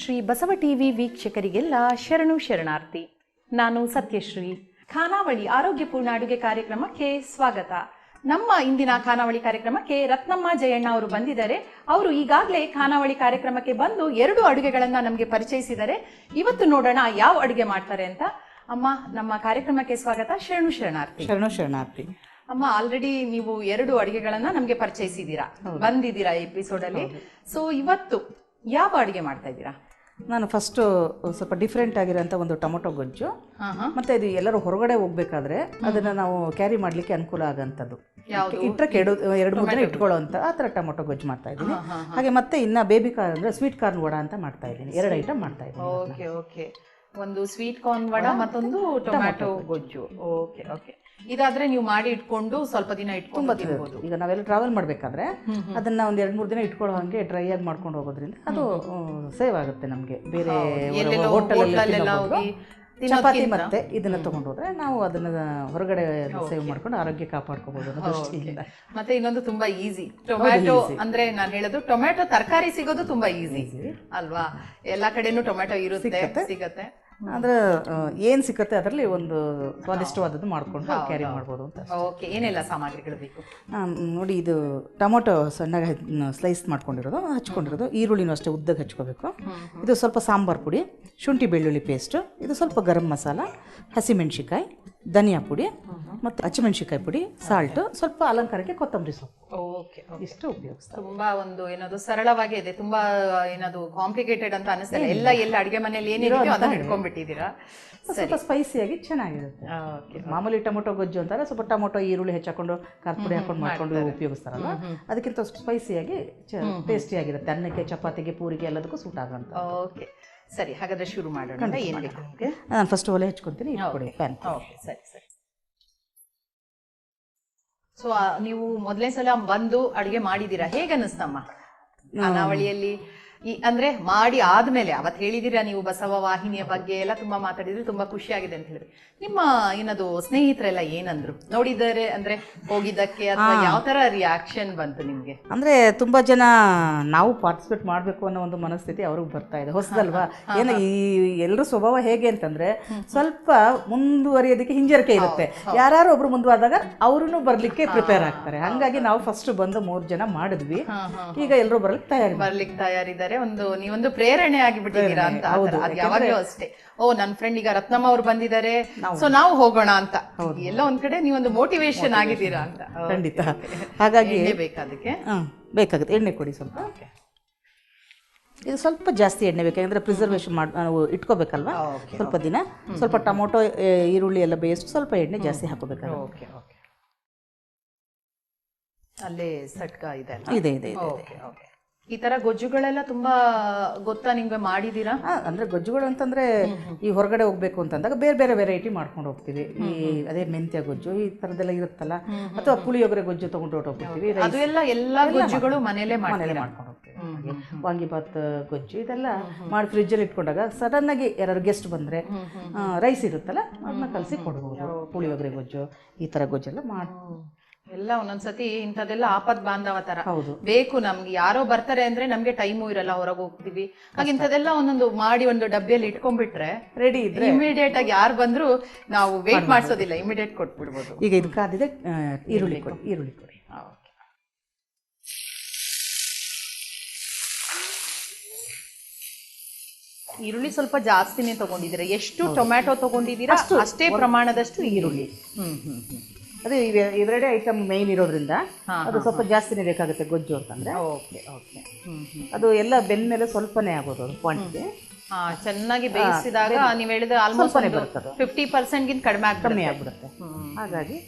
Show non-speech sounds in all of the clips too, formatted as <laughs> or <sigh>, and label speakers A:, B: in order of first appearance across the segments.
A: Shri Basava TV ವೀಕ್ಷಕರಿಗೆಲ್ಲ ಶರಣು ಶರಣಾರ್ಥಿ. ನಾನು ಸತ್ಯಶ್ರೀ. ಖಾನಾವಳಿ ಆರೋಗ್ಯಪೂರ್ಣ ಅಡುಗೆ ಕಾರ್ಯಕ್ರಮಕ್ಕೆ ಸ್ವಾಗತ. ನಮ್ಮ ಇಂದಿನ ಖಾನಾವಳಿ ಕಾರ್ಯಕ್ರಮಕ್ಕೆ ರತ್ನಮ್ಮ ಜಯಣ್ಣ ಅವರು ಬಂದಿದ್ದಾರೆ. ಅವರು ಈಗಾಗಲೇ ಖಾನಾವಳಿ ಕಾರ್ಯಕ್ರಮಕ್ಕೆ ಬಂದು ಎರಡು ಅಡುಗೆಗಳನ್ನ ನಮಗೆ ಪರಿಚಯಿಸಿದ್ದಾರೆ. ಇವತ್ತು ನೋಡೋಣ ಯಾವ ಅಡುಗೆ ಮಾಡ್ತಾರೆ ಅಂತ. ಅಮ್ಮ ನಮ್ಮ ಕಾರ್ಯಕ್ರಮಕ್ಕೆ ಸ್ವಾಗತ. ಶರಣು ಶರಣಾರ್ಥಿ.
B: ಶರಣು ಶರಣಾರ್ಥಿ.
A: ಅಮ್ಮ ಆಲ್ರೆಡಿ ನೀವು ಎರಡು ಅಡುಗೆಗಳನ್ನ ನಮಗೆ ಪರಿಚಯಿಸಿದ್ದೀರಾ. ಬಂದಿದ್ದೀರಾ ಎಪಿಸೋಡ್ ಅಲ್ಲಿ. ಸೊ ಇವತ್ತು ಯಾವ ಅಡುಗೆ ಮಾಡ್ತಾ ಇದ್ದೀರಾ?
B: ನಾನು ಫಸ್ಟು ಸ್ವಲ್ಪ ಡಿಫ್ರೆಂಟ್ ಆಗಿರೋಂಥ ಒಂದು ಟೊಮೊಟೊ ಗೊಜ್ಜು. ಮತ್ತು ಇದು ಎಲ್ಲರೂ ಹೊರಗಡೆ ಹೋಗ್ಬೇಕಾದ್ರೆ ಅದನ್ನು ನಾವು ಕ್ಯಾರಿ ಮಾಡಲಿಕ್ಕೆ ಅನುಕೂಲ ಆಗೋಂಥದ್ದು
A: ಇಟ್ರೆ
B: ಇಟ್ಟರೆ ಕೆಡು ಎರಡು ಮೂರು ದಿನ ಅಂತ ಆ ಥರ ಟೊಮೊಟೊ ಗೊಜ್ಜು ಮಾಡ್ತಾ ಇದ್ದೀನಿ. ಹಾಗೆ ಮತ್ತೆ ಇನ್ನು ಬೇಬಿ ಕಾರ್ನ್ ಅಂದರೆ ಸ್ವೀಟ್ ಕಾರ್ನ್ ವಡ ಅಂತ ಮಾಡ್ತಾ ಇದ್ದೀನಿ. ಎರಡು ಐಟಮ್ ಮಾಡ್ತಾ ಇದ್ದೀನಿ
A: ಓಕೆ ಓಕೆ ಒಂದು ಸ್ವೀಟ್ ಕಾರ್ನ್ ವಡ ಮತ್ತೊಂದು ಟೊಮ್ಯಾಟೊ ಗೊಜ್ಜು. ಓಕೆ ಓಕೆ ಇದಾದ್ರೆ ನೀವು ಮಾಡಿ ಇಟ್ಕೊಂಡು ಸ್ವಲ್ಪ ದಿನ ಇಟ್ಕೊಂಡು ತಿನ್ಬೋದು.
B: ಈಗ ನಾವೆಲ್ಲ ಟ್ರಾವೆಲ್ ಮಾಡಬೇಕಾದ್ರೆ ಅದನ್ನ ಒಂದು ಎರಡು ಮೂರು ದಿನ ಇಟ್ಕೊಳ್ಳೋ ಹಾಗೆ ಡ್ರೈ ಆಗಿ ಮಾಡ್ಕೊಂಡು ಹೋಗೋದ್ರಿಂದ ಅದು ಸೇವ್ ಆಗುತ್ತೆ ನಮಗೆ. ಬೇರೆ
A: ಹೋಟೆಲ್ ಹೋಗಿ
B: ಚಪಾತಿ ಮತ್ತೆ ಇದನ್ನ ತಗೊಂಡು ಹೋದ್ರೆ ನಾವು ಅದನ್ನ ಹೊರಗಡೆ ಸೇವ್ ಮಾಡ್ಕೊಂಡು ಆರೋಗ್ಯ ಕಾಪಾಡ್ಕೋಬಹುದು ಅನ್ನೋ ದೃಷ್ಟಿಯಿಂದ.
A: ಮತ್ತೆ ಇನ್ನೊಂದು ತುಂಬಾ ಈಸಿ ಟೊಮ್ಯಾಟೊ ಅಂದ್ರೆ ನಾನು ಹೇಳೋದು ಟೊಮ್ಯಾಟೊ ತರಕಾರಿ ಸಿಗೋದು ತುಂಬಾ ಈಸಿ ಅಲ್ವಾ? ಎಲ್ಲಾ ಕಡೆನೂ ಟೊಮ್ಯಾಟೊ ಇರುತ್ತೆ ಸಿಗತ್ತೆ.
B: ಅಂದ್ರೆ ಏನು ಸಿಕ್ಕತ್ತೆ ಅದರಲ್ಲಿ ಒಂದು ಸ್ವಾದಿಷ್ಟವಾದದ್ದು ಮಾಡ್ಕೊಂಡು ಕ್ಯಾರಿ ಮಾಡ್ಬೋದು ಅಂತ
A: ಓಕೆ ಏನೆಲ್ಲ ಸಾಮಗ್ರಿಗಳು ಬೇಕು?
B: ನೋಡಿ ಇದು ಟೊಮೊಟೊ ಸಣ್ಣಗೆ ಸ್ಲೈಸ್ ಮಾಡ್ಕೊಂಡಿರೋದು ಹಚ್ಕೊಂಡಿರೋದು ಈರುಳ್ಳಿನೂ ಅಷ್ಟೇ ಉದ್ದಕ್ಕೆ ಹಚ್ಕೋಬೇಕು. ಇದು ಸ್ವಲ್ಪ ಸಾಂಬಾರ್ ಪುಡಿ ಶುಂಠಿ ಬೆಳ್ಳುಳ್ಳಿ ಪೇಸ್ಟ್ ಇದು ಸ್ವಲ್ಪ ಗರಂ ಮಸಾಲ ಹಸಿಮೆಣಸಿಕಾಯಿ ಧನಿಯಾ ಪುಡಿ ಮತ್ತು ಹಸಿಮೆಣಸಿಕಾಯಿ ಪುಡಿ ಸಾಲ್ಟ್ ಸ್ವಲ್ಪ ಅಲಂಕಾರಕ್ಕೆ ಕೊತ್ತಂಬರಿ ಸೊಪ್ಪು.
A: ಓಕೆ
B: ಇಷ್ಟು ಉಪಯೋಗಿಸ್ತಾರೆ.
A: ತುಂಬಾ ಒಂದು ಏನದು ಸರಳವಾಗಿ ಇದೆ ತುಂಬಾ ಏನದು ಕಾಂಪ್ಲಿಕೇಟೆಡ್ ಅಂತ ಅನಿಸ್ತಿಲ್ಲ. ಎಲ್ಲ ಎಲ್ಲ ಅಡುಗೆ ಮನೆಯಲ್ಲಿ ಏನಿದೆಯೋ ಅದನ್ನ ಹಿಡ್ಕೊಂಡ್ಬಿಟ್ಟಿದ್ದೀರಾ
B: ಸ್ವಲ್ಪ ಸ್ಪೈಸಿಯಾಗಿ ಚೆನ್ನಾಗಿರುತ್ತೆ.
A: ಓಕೆ
B: ಮಾಮೂಲಿ ಟೊಮೊಟೊ ಗೊಜ್ಜು ಅಂತಾರೆ ಸ್ವಲ್ಪ ಟೊಮೊಟೊ ಈರುಳ್ಳಿ ಹೆಚ್ಚಾಕೊಂಡು ಖಾರ ಪುಡಿ ಹಾಕೊಂಡು ಮಾಡ್ಕೊಂಡು ಉಪಯೋಗಿಸ್ತಾರಲ್ಲ? ಅದಕ್ಕಿಂತ ಟೇಸ್ಟಿ ಟೇಸ್ಟಿಯಾಗಿರುತ್ತೆ ಅನ್ನಕ್ಕೆ ಚಪಾತಿಗೆ ಪೂರಿಗೆ ಎಲ್ಲದಕ್ಕೂ ಸೂಟ್ ಆಗೋಂಥ
A: ಓಕೆ ಸರಿ ಹಾಗಾದ್ರೆ ಶುರು ಮಾಡೋಣ. ಏನ್ ಬೇಕು
B: ನಾನು ಫಸ್ಟ್ ಒಲೆ ಹಚ್ಕೊತೀನಿ ಇಟ್ಕೊಡಿ ಪ್ಯಾನ್
A: ಓಕೆ ಸರಿ ಸರಿ. ಸೊ ನೀವು ಮೊದಲನೇ ಸಲ ಬಂದು ಅಡುಗೆ ಮಾಡಿದೀರಾ ಹೇಗೆ ಅನ್ನಿಸ್ತಮ್ಮ ಖಾನಾವಳಿಯಲ್ಲಿ ಈ ಅಂದ್ರೆ ಮಾಡಿ ಆದ್ಮೇಲೆ ಅವತ್ ಹೇಳಿದಿರಾ ನೀವು ಬಸವ ವಾಹಿನಿಯ ಬಗ್ಗೆ ಎಲ್ಲ ತುಂಬಾ ಮಾತಾಡಿದ್ರಿ ತುಂಬಾ ಖುಷಿಯಾಗಿದೆ ಆಗಿದೆ ಅಂತ ಹೇಳಿದ್ರಿ. ನಿಮ್ಮ ಏನದು ಸ್ನೇಹಿತರೆಲ್ಲ ಏನಂದ್ರು? ನೋಡಿದರೆ ಅಂದ್ರೆ ಹೋಗಿದ್ದಕ್ಕೆ ಅಥವಾ ಯಾವ ತರ ರಿಯಾಕ್ಷನ್ ಬಂತು ನಿಮ್ಗೆ?
B: ಅಂದ್ರೆ ತುಂಬಾ ಜನ ನಾವು ಪಾರ್ಟಿಸಿಪೇಟ್ ಮಾಡಬೇಕು ಅನ್ನೋ ಒಂದು ಮನಸ್ಥಿತಿ ಅವ್ರಿಗೆ ಬರ್ತಾ ಇದೆ. ಹೊಸದಲ್ವಾ? <laughs> ಏನೋ ಈ ಎಲ್ಲರ ಸ್ವಭಾವ ಹೇಗೆ ಅಂತಂದ್ರೆ ಸ್ವಲ್ಪ ಮುಂದುವರಿಯೋದಕ್ಕೆ ಹಿಂಜರಿಕೆ ಇರುತ್ತೆ. ಯಾರು ಒಬ್ರು ಮುಂದುವಾದಾಗ ಅವರು ಬರ್ಲಿಕ್ಕೆ ಪ್ರಿಪೇರ್ ಆಗ್ತಾರೆ. ಹಂಗಾಗಿ ನಾವು ಫಸ್ಟ್ ಬಂದು ಮೂರು ಜನ ಮಾಡಿದ್ವಿ. ಈಗ ಎಲ್ಲರೂ ಬರ್ಲಿಕ್ಕೆ ತಯಾರಿ
A: ಬರ್ಲಿಕ್ಕೆ ತಯಾರಿದ್ದಾರೆ. ಒಂದು ನೀವೊಂದು ಪ್ರೇರಣೆ ಆಗಿಬಿಟ್ಟಿದ್ದೀರಾ ಅಂತ ಅದು ಯಾವಾಗಲೂ ಅಷ್ಟೇ. ಓ ನನ್ನ ಫ್ರೆಂಡ್ ಈಗ ರತ್ನಮ್ಮ ಅವ್ರು ಬಂದಿದ್ದಾರೆ ಸೊ ನಾವು ಹೋಗೋಣ ಅಂತ. ಎಲ್ಲ ಒಂದ್ ಕಡೆ ನೀವೊಂದು ಮೋಟಿವೇಶನ್ ಆಗಿದ್ದೀರಾ ಅಂತ.
B: ಖಂಡಿತ. ಹಾಗಾಗಿ
A: ಎಣ್ಣೆ ಬೇಕಾದಕ್ಕೆ
B: ಬೇಕಾಗುತ್ತೆ. ಎಣ್ಣೆ ಕೊಡಿ ಸ್ವಲ್ಪ. ಇದು ಸ್ವಲ್ಪ ಜಾಸ್ತಿ ಎಣ್ಣೆ ಬೇಕಾದ್ರೆ ಪ್ರಿಸರ್ವೇಷನ್ ಮಾಡಿ ನಾವು ಇಟ್ಕೋಬೇಕಲ್ವಾ? ಸ್ವಲ್ಪ ದಿನ. ಸ್ವಲ್ಪ ಟೊಮೊಟೊ ಈರುಳ್ಳಿ ಎಲ್ಲ ಬೇಯಿಸಿ ಸ್ವಲ್ಪ ಎಣ್ಣೆ ಜಾಸ್ತಿ ಹಾಕೋಬೇಕು
A: ಓಕೆ ಓಕೆ ಅಲ್ಲೇ ಸಟ್ಕ ಇದೆ
B: ಇದೆ ಇದೆ
A: ಓಕೆ ಈ ತರ ಗೊಜ್ಜುಗಳೆಲ್ಲ ತುಂಬಾ ಗೊತ್ತಾ ನಿಮ್ಗೆ ಮಾಡಿದೀರಾ
B: ಆ, ಅಂದ್ರೆ ಗೊಜ್ಜುಗಳು ಅಂತಂದ್ರೆ ಈ ಹೊರಗಡೆ ಹೋಗ್ಬೇಕು ಅಂತಂದಾಗ ಬೇರೆ ಬೇರೆ ವೆರೈಟಿ ಮಾಡ್ಕೊಂಡು ಹೋಗ್ತೀವಿ. ಈ ಅದೇ ಮೆಂತ್ಯ ಗೊಜ್ಜು ಈ ತರದೆಲ್ಲ ಇರುತ್ತಲ್ಲ ಅಥವಾ ಪುಳಿಯೋಗರೆ ಗೊಜ್ಜು ತಗೊಂಡು ಹೊರಟೋಗ್ಬಿಡ್ತೀವಿ
A: ಅದು ಎಲ್ಲ ಎಲ್ಲಾ ಗೊಜ್ಜುಗಳು ಮನೆಯಲ್ಲೇ ಮನೆಯಲ್ಲೇ
B: ಮಾಡ್ಕೊಂಡು ಹೋಗ್ತೀವಿ. ಹಾಗೆ ವಾಂಗಿಭಾತ್ ಗೊಜ್ಜು ಇದೆಲ್ಲ ಮಾಡಿ ಫ್ರಿಜ್ಜಲ್ಲಿ ಇಟ್ಕೊಂಡಾಗ ಸಡನ್ ಆಗಿ ಯಾರು ಗೆಸ್ಟ್ ಬಂದ್ರೆ ರೈಸ್ ಇರುತ್ತಲ್ಲ ಅದನ್ನ ಕಲಸಿ ಕೊಡ್ಬೋದು. ಪುಳಿಯೋಗರೆ ಗೊಜ್ಜು ಈ ತರ ಗೊಜ್ಜೆಲ್ಲ ಮಾಡಿ
A: ಎಲ್ಲ ಒಂದೊಂದ್ಸತಿ ಇಂಥದೆಲ್ಲ ಆಪದ್ ಬಾಂಧವ ತರ.
B: ಹೌದು.
A: ಬೇಕು ನಮ್ಗೆ. ಯಾರೋ ಬರ್ತಾರೆ ಅಂದ್ರೆ ನಮ್ಗೆ ಟೈಮು ಇರಲ್ಲ ಹೊರಗೆ ಹೋಗ್ತೀವಿ. ಹಾಗೆ ಇಂಥದೆಲ್ಲ ಒಂದೊಂದು ಮಾಡಿ ಒಂದು ಡಬ್ಬಿಯಲ್ಲಿ ಇಟ್ಕೊಂಡ್ಬಿಟ್ರೆ
B: ರೆಡಿ ಇದ್ರೆ
A: ಇಮಿಡಿಯೇಟ್ ಆಗಿ ಯಾರು ಬಂದ್ರು ನಾವು ವೇಟ್ ಮಾಡಿಸೋದಿಲ್ಲ ಇಮಿಡಿಯೇಟ್ ಕೊಟ್ಬಿಡ್ಬೋದು.
B: ಈಗ ಇದು ಕಾದಿದೆ ಈರುಳ್ಳಿ ಕೊಡಿ ಈರುಳ್ಳಿ ಕೊಡಿ.
A: ಈರುಳ್ಳಿ ಸ್ವಲ್ಪ ಜಾಸ್ತಿನೇ ತಗೊಂಡಿದ್ದೀರಾ? ಎಷ್ಟು ಟೊಮ್ಯಾಟೊ ತಗೊಂಡಿದ್ದೀರಾ? ಅಷ್ಟೇ. ಪ್ರಮಾಣದಷ್ಟು ಈರುಳ್ಳಿ. ಹ್ಮ್ ಹ್ಮ್ ಹ್ಮ್.
B: ಅದೇ ಇವೆ- ಇವೆರಡೇ ಐಟಮ್ ಮೈನ್ ಇರೋದ್ರಿಂದ ಅದು ಸ್ವಲ್ಪ ಜಾಸ್ತಿನೇ ಬೇಕಾಗುತ್ತೆ ಗೊಜ್ಜು ಅಂತಂದ್ರೆ
A: ಓಕೆ ಓಕೆ.
B: ಅದು ಎಲ್ಲ ಬೆಂದ್ಮೇಲೆ ಸ್ವಲ್ಪನೇ ಆಗೋದು ಅದು ಕ್ವಾಂಟಿಟಿ
A: ಚೆನ್ನಾಗಿ ಬೇಯಿಸಿದಾಗ ನೀವು ಹೇಳಿದ ಆಲ್ಮೋಸ್ಟ್ ಫಿಫ್ಟಿ ಪರ್ಸೆಂಟ್ಗಿಂತ ಕಡಿಮೆ
B: ಕಮ್ಮಿ ಆಗ್ಬಿಡುತ್ತೆ. ಹಾಗಾಗಿ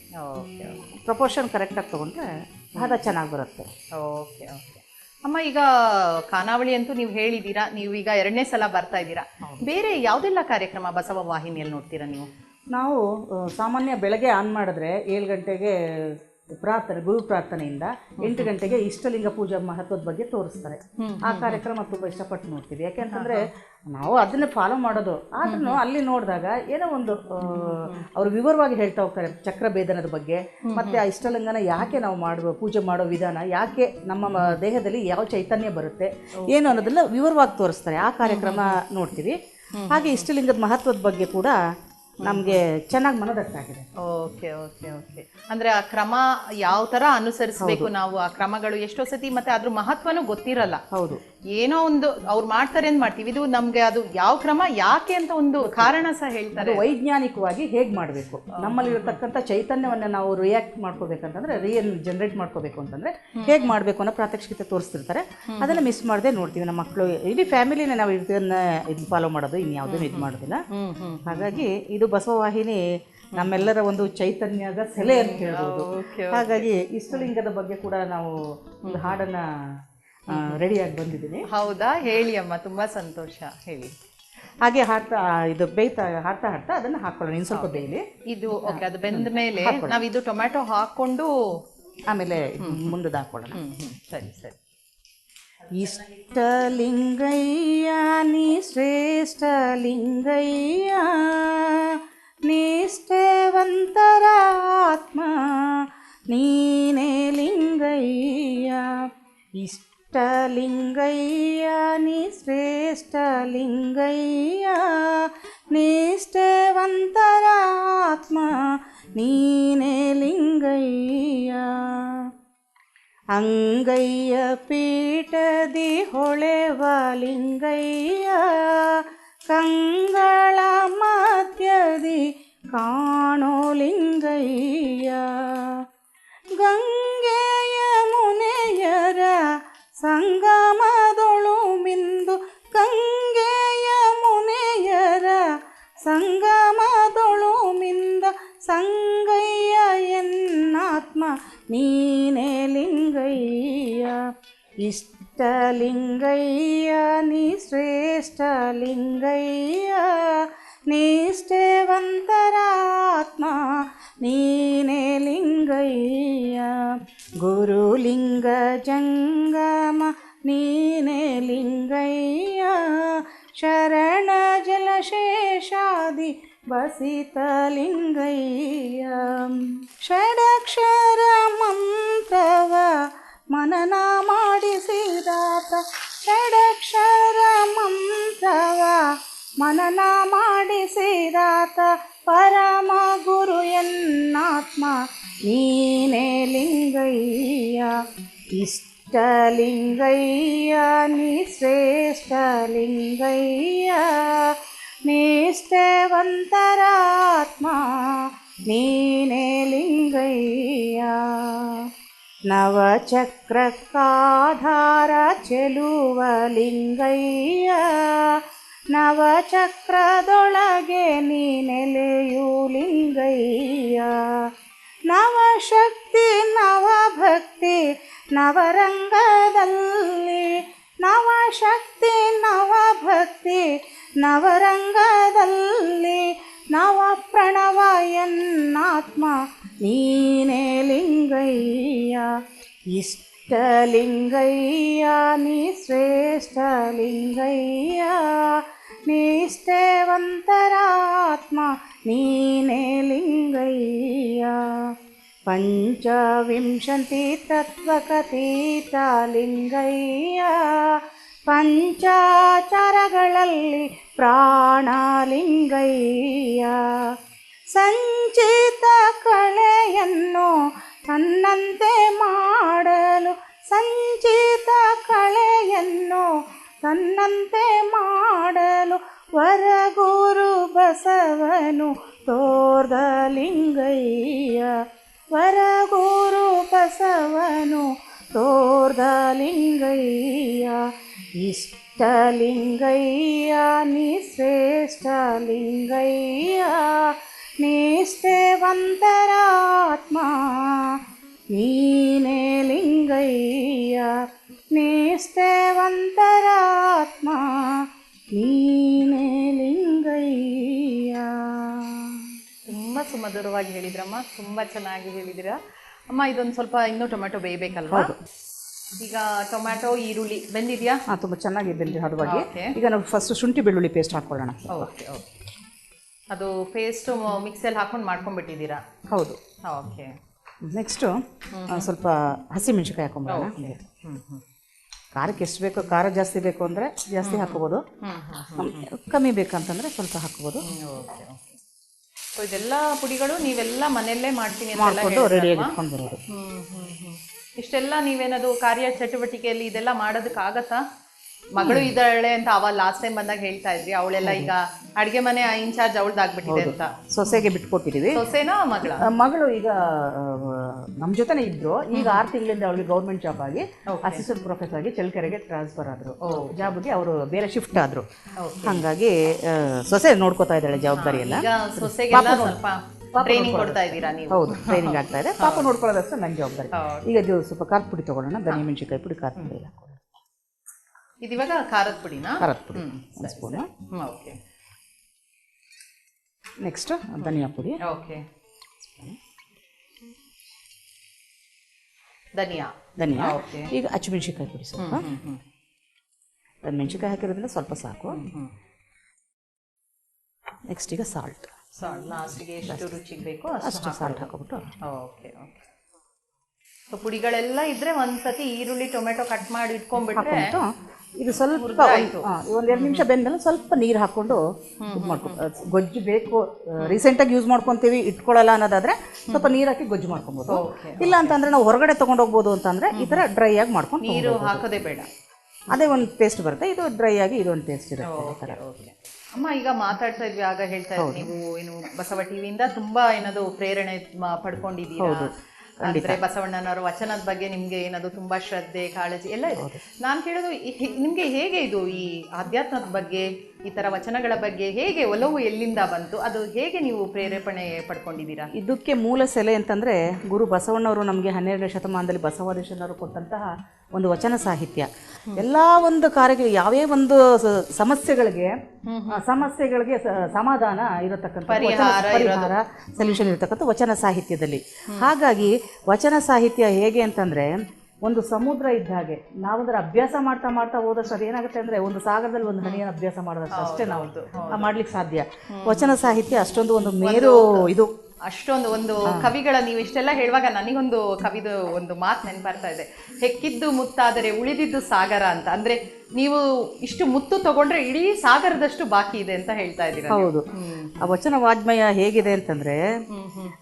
B: ಪ್ರಪೋರ್ಷನ್ ಕರೆಕ್ಟಾಗಿ ತೊಗೊಂಡ್ರೆ ಹದ ಚೆನ್ನಾಗಿ ಬರುತ್ತೆ.
A: Okay okay. ಅಮ್ಮ ಈಗ ಖಾನಾವಳಿ ಅಂತೂ ನೀವು ಹೇಳಿದ್ದೀರಾ ನೀವು ಈಗ ಎರಡನೇ ಸಲ ಬರ್ತಾ ಇದ್ದೀರಾ. ಬೇರೆ ಯಾವ್ದೆಲ್ಲ ಕಾರ್ಯಕ್ರಮ ಬಸವ ವಾಹಿನಿಯಲ್ಲಿ ನೋಡ್ತೀರಾ ನೀವು?
B: ನಾವು ಸಾಮಾನ್ಯ ಬೆಳಗ್ಗೆ ಆನ್ ಮಾಡಿದ್ರೆ ಏಳು ಗಂಟೆಗೆ ಪ್ರಾರ್ಥನೆ ಗುರು ಪ್ರಾರ್ಥನೆಯಿಂದ ಎಂಟು ಗಂಟೆಗೆ ಇಷ್ಟಲಿಂಗ ಪೂಜಾ ಮಹತ್ವದ ಬಗ್ಗೆ ತೋರಿಸ್ತಾರೆ. ಆ ಕಾರ್ಯಕ್ರಮ ತುಂಬ ಇಷ್ಟಪಟ್ಟು ನೋಡ್ತೀವಿ. ಯಾಕೆಂತಂದ್ರೆ ನಾವು ಅದನ್ನ ಫಾಲೋ ಮಾಡೋದು. ಆದ್ರೂ ಅಲ್ಲಿ ನೋಡಿದಾಗ ಏನೋ ಒಂದು ಅವರು ವಿವರವಾಗಿ ಹೇಳ್ತಾ ಹೋಗ್ತಾರೆ ಚಕ್ರ ಭೇದನದ ಬಗ್ಗೆ. ಮತ್ತೆ ಆ ಇಷ್ಟಲಿಂಗನ ಯಾಕೆ ನಾವು ಮಾಡುವ ಪೂಜೆ ಮಾಡೋ ವಿಧಾನ ಯಾಕೆ ನಮ್ಮ ದೇಹದಲ್ಲಿ ಯಾವ ಚೈತನ್ಯ ಬರುತ್ತೆ ಏನು ಅನ್ನೋದೆಲ್ಲ ವಿವರವಾಗಿ ತೋರಿಸ್ತಾರೆ. ಆ ಕಾರ್ಯಕ್ರಮ ನೋಡ್ತೀವಿ. ಹಾಗೆ ಇಷ್ಟಲಿಂಗದ ಮಹತ್ವದ ಬಗ್ಗೆ ಕೂಡ ನಮಗೆ ಚೆನ್ನಾಗಿ ಮನದಟ್ಟಾಗಿದೆ.
A: Okay okay okay. ಅಂದ್ರೆ ಆ ಕ್ರಮ ಯಾವ ತರ ಅನುಸರಿಸಬೇಕು ನಾವು ಆ ಕ್ರಮಗಳು ಎಷ್ಟೋ ಸತಿ ಮತ್ತೆ ಅದ್ರ ಮಹತ್ವನೂ ಗೊತ್ತಿರಲ್ಲ.
B: ಹೌದು.
A: ಏನೋ ಒಂದು ಅವ್ರು ಮಾಡ್ತಾರೆ ಅಂತ ಮಾಡ್ತೀವಿ. ಇದು ನಮ್ಗೆ ಅದು ಯಾವ ಕ್ರಮ ಯಾಕೆ ಅಂತ ಒಂದು ಕಾರಣ ಸಹ ಹೇಳ್ತಾರೆ.
B: ವೈಜ್ಞಾನಿಕವಾಗಿ ಹೇಗೆ ಮಾಡಬೇಕು? ನಮ್ಮಲ್ಲಿರತಕ್ಕಂಥ ಚೈತನ್ಯವನ್ನ ನಾವು ರಿಯಾಕ್ಟ್ ಮಾಡ್ಕೋಬೇಕಂತಂದ್ರೆ ರಿಯಲ್ ಜನರೇಟ್ ಮಾಡ್ಕೋಬೇಕು ಅಂತಂದ್ರೆ ಹೇಗೆ ಮಾಡಬೇಕು ಅನ್ನೋ ಪ್ರಾತ್ಯಕ್ಷಿಕತೆ ತೋರಿಸ್ತಿರ್ತಾರೆ. ಅದನ್ನ ಮಿಸ್ ಮಾಡದೆ ನೋಡ್ತೀವಿ ನಮ್ಮ ಮಕ್ಕಳು ಇಡೀ ಫ್ಯಾಮಿಲಿನೇ ನಾವು ಇದನ್ನ ಇದು ಫಾಲೋ ಮಾಡೋದು ಇನ್ಯಾವುದನ್ನು ಇದು ಮಾಡೋದಿಲ್ಲ. ಹಾಗಾಗಿ ಇದು ಬಸವವಾಹಿನಿ ನಮ್ಮೆಲ್ಲರ ಒಂದು ಚೈತನ್ಯದ ಸೆಲೆ ಅಂತ ಹೇಳ್ಬೋದು. ಹಾಗಾಗಿ ಇಷ್ಟಲಿಂಗದ ಬಗ್ಗೆ ಕೂಡ ನಾವು ಒಂದು ಹಾಡನ್ನ ರೆಡಿಯಾಗಿ ಬಂದಿದ್ದೀನಿ.
A: ಹೌದಾ? ಹೇಳಿ ಅಮ್ಮ ತುಂಬಾ ಸಂತೋಷ ಹೇಳಿ.
B: ಹಾಗೆ ಹಾಡ್ತಾ ಇದು ಬೇಯ್ತಾ ಹಾಡ್ತಾ ಹಾಡ್ತಾ ಅದನ್ನ ಹಾಕೊಳ್ಳೋಣ ಇನ್ನು ಸ್ವಲ್ಪ ಬೇಯಲಿ.
A: ಇದು ಓಕೆ ಅದು ಬೆಂದ ಮೇಲೆ ನಾವು ಇದು ಟೊಮ್ಯಾಟೊ ಹಾಕೊಂಡು
B: ಆಮೇಲೆ ಮುಂದೆ ಹಾಕೊಳ್ಳೋಣ
A: ಸರಿ ಸರಿ.
B: ಇಷ್ಟಲಿಂಗಯ್ಯ ನೀ ಶ್ರೇಷ್ಠಲಿಂಗಯ್ಯ ನಿಷ್ಠೆವಂತರ ಆತ್ಮ ನೀನೇ ಲಿಂಗಯ್ಯ ಇಷ್ಟಲಿಂಗಯ್ಯ ನೀ ಶ್ರೇಷ್ಠಲಿಂಗಯ್ಯ ನಿಷ್ಠೆವಂತರ ಆತ್ಮ ನೀನೇ ಲಿಂಗಯ್ಯ ಅಂಗಯ್ಯ ಪೀಠದಿ ಹೊಳೆವ ಲಿಂಗಯ್ಯ ಕಂಗಳ ಮಧ್ಯದಿ ಕಾಣೋ ಲಿಂಗಯ್ಯ ಗಂಗೆಯ ಮುನೆಯರ ಸಂಗಮದೊಳು ಮಿಂದು ಗಂಗೆಯ ಮುನೆಯರ ಸಂಗಮದೊಳು ಮಿಂದ ಸಂಗಯ್ಯ ಎನ್ನಾತ್ಮ ನೀನೇ ಲಿಂಗಯ್ಯ ಇಷ್ಟಲಿಂಗಯ್ಯ ನೀ ಶ್ರೇಷ್ಠಲಿಂಗಯ್ಯ ನಿಷ್ಠೆವಂತರ ಆತ್ಮ ನೀನೇ ಲಿಂಗಯ್ಯ ಗುರುಲಿಂಗ ಜಂಗಮ ನೀನೇ ಲಿಂಗಯ್ಯ ಶರಣ ಜಲಶೇಷಾದಿ ಬಸಿತ ಲಿಂಗಯ್ಯ ಷಡಕ್ಷರ ಮಂತ್ರವ ಮನನ ಮಾಡಿಸಿದಾತ ಷಡಕ್ಷರ ಮಂತ್ರವ ಮನನ ಮಾಡಿಸಿದಾತ ಪರಮ ಗುರು ಎನ್ನಾತ್ಮ ನೀನೇ ಲಿಂಗಯ್ಯ ಇಷ್ಟಲಿಂಗಯ್ಯ ನೀ ಶ್ರೇಷ್ಠಲಿಂಗಯ್ಯ ನಿಷ್ಠೆವಂತರಾತ್ಮ ನೀನೇ ಲಿಂಗಯ್ಯ. ನವಚಕ್ರಕ್ಕಾಧಾರ ಚೆಲುವ ಲಿಂಗಯ್ಯ, ನವಚಕ್ರದೊಳಗೆ ನೀ ನೆಲೆಯು ಲಿಂಗಯ್ಯ. ನವಶಕ್ತಿ, ನವಭಕ್ತಿ, ನವರಂಗದಲ್ಲಿ ನವಶಕ್ತಿ, ನವಭಕ್ತಿ ನವರಂಗದಲ್ಲಿ ನವ ಪ್ರಣವ ಎನ್ನಾತ್ಮ ನೀನೇ ಲಿಂಗಯ್ಯ ಇಷ್ಟಲಿಂಗಯ್ಯ ನೀ ಶ್ರೇಷ್ಠಲಿಂಗಯ್ಯ ನಿಷ್ಠೆವಂತರಾತ್ಮ ನೀನೇ ಲಿಂಗಯ್ಯ ಪಂಚವಿಂಶತಿ ತತ್ವಕತೀತ ಲಿಂಗಯ್ಯ ಪಂಚಾಚಾರಗಳಲ್ಲಿ ಪ್ರಾಣಲಿಂಗಯ್ಯ. ಸಂಚಿತ ಕಳೆಯನ್ನು ತನ್ನಂತೆ ಮಾಡಲು, ಸಂಚಿತ ಕಳೆಯನ್ನು ತನ್ನಂತೆ ಮಾಡಲು ವರಗುರು ಬಸವನು ತೋರ್ದಲಿಂಗಯ್ಯ. ವರಗುರು ಬಸವನು ತೋರ್ದ ಲಿಂಗಯ್ಯ ಇಷ್ಟಲಿಂಗಯ್ಯ ನೀ ಶ್ರೇಷ್ಠಲಿಂಗಯ್ಯ ನಿಷ್ಠೇವಂತರಾತ್ಮ ನೀನೇ ಲಿಂಗಯ್ಯ ನಿಷ್ಠೇವಂತರಾತ್ಮ ನೀನೇ ಲಿಂಗಯ್ಯ.
A: ತುಂಬ ಸುಮಧುರವಾಗಿ ಹೇಳಿದ್ರಮ್ಮ ತುಂಬ ಚೆನ್ನಾಗಿ ಹೇಳಿದಿರ ಅಮ್ಮ ಇದೊಂದು ಸ್ವಲ್ಪ ಇನ್ನೂ ಟೊಮೆಟೊ ಬೇಯಬೇಕಲ್ವಾ? ಈಗ ಟೊಮ್ಯಾಟೊ ಈರುಳ್ಳಿ ಬೆಂದಿದೆಯಾ?
B: ಹಾಂ ತುಂಬ ಚೆನ್ನಾಗಿ ಬೆಂದಿ ಹದವಾಗಿ. ಈಗ ನಾವು ಫಸ್ಟ್ ಶುಂಠಿ ಬೆಳ್ಳುಳ್ಳಿ ಪೇಸ್ಟ್ ಹಾಕ್ಕೊಳ್ಳೋಣ
A: ಓಕೆ ಓಕೆ. ಅದು ಪೇಸ್ಟು ಮಿಕ್ಸಲ್ಲಿ ಹಾಕೊಂಡು ಮಾಡ್ಕೊಂಡ್ಬಿಟ್ಟಿದ್ದೀರಾ?
B: ಹೌದು.
A: ಓಕೆ.
B: ನೆಕ್ಸ್ಟು ಸ್ವಲ್ಪ ಹಸಿಮೆಣ್ಸಿಕಾಯಿ ಹಾಕೊಂಬೋಣ
A: ಹ್ಞೂ ಹ್ಞೂ
B: ಖಾರಕ್ಕೆ ಎಷ್ಟು ಬೇಕೋ ಖಾರ ಜಾಸ್ತಿ ಬೇಕು ಅಂದರೆ ಜಾಸ್ತಿ ಹಾಕೋಬೋದು.
A: ಹ್ಞೂ ಹ್ಞೂ
B: ಕಮ್ಮಿ ಬೇಕಂತಂದರೆ ಸ್ವಲ್ಪ ಹಾಕೋಬೋದು.
A: ಓಕೆ ಸೊ ಇದೆಲ್ಲ ಪುಡಿಗಳು ನೀವೆಲ್ಲ ಮನೆಯಲ್ಲೇ ಮಾಡ್ತೀನಿ ಅಂತ
B: ಮಾಡಿಕೊಂಡು ರೆಡಿಯಾಗಿ? ಇಟ್ಕೊಂಡು ಬರೋದು
A: ಹ್ಮ್ ಹ್ಮ್. ಇಷ್ಟೆಲ್ಲ ನೀವೇನದು ಕಾರ್ಯ ಚಟುವಟಿಕೆಯಲ್ಲಿ ಇದೆಲ್ಲ ಮಾಡೋದಕ್ಕಾಗತ್ತಾ? ಮಗಳು ಇದ್ದಾಳೆ ಅಂತ ಅವ ಲಾಸ್ಟ್ ಟೈಮ್ ಬಂದಾಗ ಹೇಳ್ತಾ ಇದ್ರಿ ಅವಳೆಲ್ಲ ಈಗ ಅಡ್ಗೆ ಮನೆ ಇನ್ಚಾರ್ಜ್ ಅವಳ್ದಾಗ್ಬಿಟ್ಟಿದೆ ಅಂತ.
B: ಸೊಸೆಗೆ ಬಿಟ್ಕೊಟ್ಟಿದ್ದೀವಿ.
A: ಸೊಸೆನಾ ಮಗಳ?
B: ಮಗಳು ಈಗ ನಮ್ಮ ಜೊತೆನೇ ಇದ್ರು. ಈಗ ಆರು ತಿಂಗಳಿಂದ ಅವಳಿಗೆ ಗೌರ್ಮೆಂಟ್ ಜಾಬ್ ಆಗಿ ಅಸಿಸ್ಟೆಂಟ್ ಪ್ರೊಫೆಸರ್ ಆಗಿ ಚಲಕರೆಗೆ ಟ್ರಾನ್ಸ್ಫರ್ ಆದ್ರು. ಜಾಬ್ಗೆ ಅವರು ಬೇರೆ ಶಿಫ್ಟ್ ಆದ್ರು. ಹಾಗಾಗಿ ಸೊಸೆ ನೋಡ್ಕೋತಾ ಇದ್ದಾಳೆ ಜವಾಬ್ದಾರಿ ಎಲ್ಲ
A: ಸೊಸೆಗೆ ಸ್ವಲ್ಪ ಟ್ರೈನಿಂಗ್ ಕೊಡ್ತಾ ಇದ್ದೀರಾ ನೀವು?
B: ಹೌದು ಟ್ರೈನಿಂಗ್ ಆಗ್ತಾ ಇದೆ. ಪಾಪ ನೋಡ್ಕೊಳ್ಳೋದಷ್ಟು ನನ್ನ ಜವಾಬ್ದಾರಿ ಈಗ ಇದು ಸ್ವಲ್ಪ ಖಾರದ ಪುಡಿ ತಗೊಳ್ಳೋಣ. ಧನಿ ಮೆಣಸಿನ್ಕಾಯಿ ಪುಡಿ ಖಾರದ ಪುಡಿ ಹಾಕೊಳ್ಳೋಣ.
A: ಇದಿವಾಗ ಖಾರದ ಪುಡಿ
B: ಖಾರದ ಪುಡಿ. ಒಂದು ಸ್ಪೂನು.
A: ಓಕೆ.
B: ನೆಕ್ಸ್ಟ್ ಧನಿಯಾ ಪುಡಿ.
A: ಓಕೆ. ಧನಿಯಾ.
B: ಧನಿಯಾ.
A: ಓಕೆ.
B: ಈಗ ಹಸಿಮೆಣಸಿನ್ಕಾಯಿ ಪುಡಿ ಸ್ವಲ್ಪ. ಮೆಣಸಿನ್ಕಾಯಿ ಹಾಕಿರೋದ್ರಿಂದ ಸ್ವಲ್ಪ ಸಾಕು. ನೆಕ್ಸ್ಟ್ ಈಗ ಸಾಲ್ಟ್
A: ಸಾಲ್ಟ್ ಲಾಸ್ಟಿಗೆ ಎಷ್ಟು ರುಚಿಗೆ ಬೇಕೋ
B: ಅಷ್ಟು ಸಾಲ್ಟ್ ಹಾಕೊಬಿಟ್ಟು.
A: Okay okay. ಸೊ ಪುಡಿಗಳೆಲ್ಲ ಇದ್ರೆ ಒಂದ್ಸತಿ ಈರುಳ್ಳಿ ಟೊಮೆಟೊ ಕಟ್ ಮಾಡಿ ಇಟ್ಕೊಂಡ್ಬಿಟ್ರೆ
B: ಇದು ಸ್ವಲ್ಪ ಒಂದು ಎರಡು ನಿಮಿಷ ಬೆಂದ್ಮೇಲೆ ಸ್ವಲ್ಪ ನೀರು ಹಾಕ್ಕೊಂಡು ಇದು ಮಾಡ್ಕೊ ಅದ್ ಗೊಜ್ಜು ಬೇಕು ರೀಸೆಂಟಾಗಿ ಯೂಸ್ ಮಾಡ್ಕೊತೀವಿ ಇಟ್ಕೊಳ್ಳಲ್ಲ ಅನ್ನೋದಾದ್ರೆ ಸ್ವಲ್ಪ ನೀರು ಹಾಕಿ ಗೊಜ್ಜು ಮಾಡ್ಕೊಬೋದು. ಇಲ್ಲ ಅಂತಂದ್ರೆ ನಾವು ಹೊರಗಡೆ ತೊಗೊಂಡು ಹೋಗ್ಬೋದು ಅಂತಂದ್ರೆ ಈ ಥರ ಡ್ರೈ ಆಗಿ ಮಾಡ್ಕೊಂಡು
A: ನೀರು ಹಾಕೋದೇ ಬೇಡ.
B: ಅದೇ ಒಂದು ಟೇಸ್ಟ್ ಬರುತ್ತೆ ಇದು ಡ್ರೈ ಆಗಿ ಇದೊಂದು ಟೇಸ್ಟ್ ಇರುತ್ತೆ
A: ಅಮ್ಮ ಈಗ ಮಾತಾಡ್ತಾ ಇದ್ವಿ ಆಗ ಹೇಳ್ತಾ ಇದ್ವಿ ನೀವು ಏನು ಬಸವ ಟಿವಿಯಿಂದ ತುಂಬಾ ಏನಾದ್ರು ಪ್ರೇರಣೆ ಪಡ್ಕೊಂಡಿದ್ದೀರಾ? ಅಂದ್ರೆ ಬಸವಣ್ಣನವರ ವಚನದ ಬಗ್ಗೆ ನಿಮ್ಗೆ ಏನದು ತುಂಬಾ ಶ್ರದ್ಧೆ ಕಾಳಜಿ ಎಲ್ಲ ಇದೆ. ನಾನು ಕೇಳೋದು ನಿಮ್ಗೆ ಹೇಗೆ ಇದು ಈ ಆಧ್ಯಾತ್ಮದ ಬಗ್ಗೆ ಈ ತರ ವಚನಗಳ ಬಗ್ಗೆ ಹೇಗೆ ಒಲವು ಎಲ್ಲಿಂದ ಬಂತು? ಅದು ಹೇಗೆ ನೀವು ಪ್ರೇರೇಪಣೆ ಪಡ್ಕೊಂಡಿದ್ದೀರಾ?
B: ಇದಕ್ಕೆ ಮೂಲ ಸೆಲೆ ಅಂತಂದ್ರೆ ಗುರು ಬಸವಣ್ಣವರು ನಮಗೆ ಹನ್ನೆರಡನೇ ಶತಮಾನದಲ್ಲಿ ಬಸವಾದೇಶನವರು ಕೊಟ್ಟಂತಹ ಒಂದು ವಚನ ಸಾಹಿತ್ಯ. ಎಲ್ಲ ಒಂದು ಕಾರ್ಯಗಳು ಯಾವೇ ಒಂದು ಸಮಸ್ಯೆಗಳಿಗೆ ಸಮಸ್ಯೆಗಳಿಗೆ ಸಮಾಧಾನ ಇರತಕ್ಕಂಥ
A: ಪರಿಹಾರ
B: ಸೊಲ್ಯೂಷನ್ ಇರತಕ್ಕಂಥ ವಚನ ಸಾಹಿತ್ಯದಲ್ಲಿ. ಹಾಗಾಗಿ ವಚನ ಸಾಹಿತ್ಯ ಹೇಗೆ ಅಂತಂದರೆ ಒಂದು ಸಮುದ್ರ ಇದ್ದ ಹಾಗೆ ನಾವಂದ್ರೆ ಅಭ್ಯಾಸ ಮಾಡ್ತಾ ಮಾಡ್ತಾ ಹೋದಷ್ಟು ಅದೇನಾಗುತ್ತೆ ಅಂದರೆ ಒಂದು ಸಾಗರದಲ್ಲಿ ಒಂದು ಹನಿಯನ್ನು ಅಭ್ಯಾಸ ಮಾಡೋದಷ್ಟು ಅಷ್ಟೇ ನಾವು ಮಾಡ್ಲಿಕ್ಕೆ ಸಾಧ್ಯ. ವಚನ ಸಾಹಿತ್ಯ ಅಷ್ಟೊಂದು ಒಂದು ಮೇರು ಇದು.
A: ಅಷ್ಟೊಂದು ಒಂದು ಕವಿಗಳ ನೀವು ಇಷ್ಟೆಲ್ಲ ಹೇಳುವಾಗ ನನಗೊಂದು ಕವಿದು ಒಂದು ಮಾತು ನೆನಪಾರ್ತಾ ಇದೆ. ಹೆಕ್ಕಿದ್ದು ಮುತ್ತಾದರೆ ಉಳಿದಿದ್ದು ಸಾಗರ ಅಂತ. ಅಂದ್ರೆ ನೀವು ಇಷ್ಟು ಮುತ್ತು ತಗೊಂಡ್ರೆ ಇಡೀ ಸಾಗರದಷ್ಟು ಬಾಕಿ ಇದೆ ಅಂತ ಹೇಳ್ತಾ ಇದ್ದೀರಾ
B: ಹೌದು. ಆ ವಚನ ವಾಜ್ಮಯ ಹೇಗಿದೆ ಅಂತಂದ್ರೆ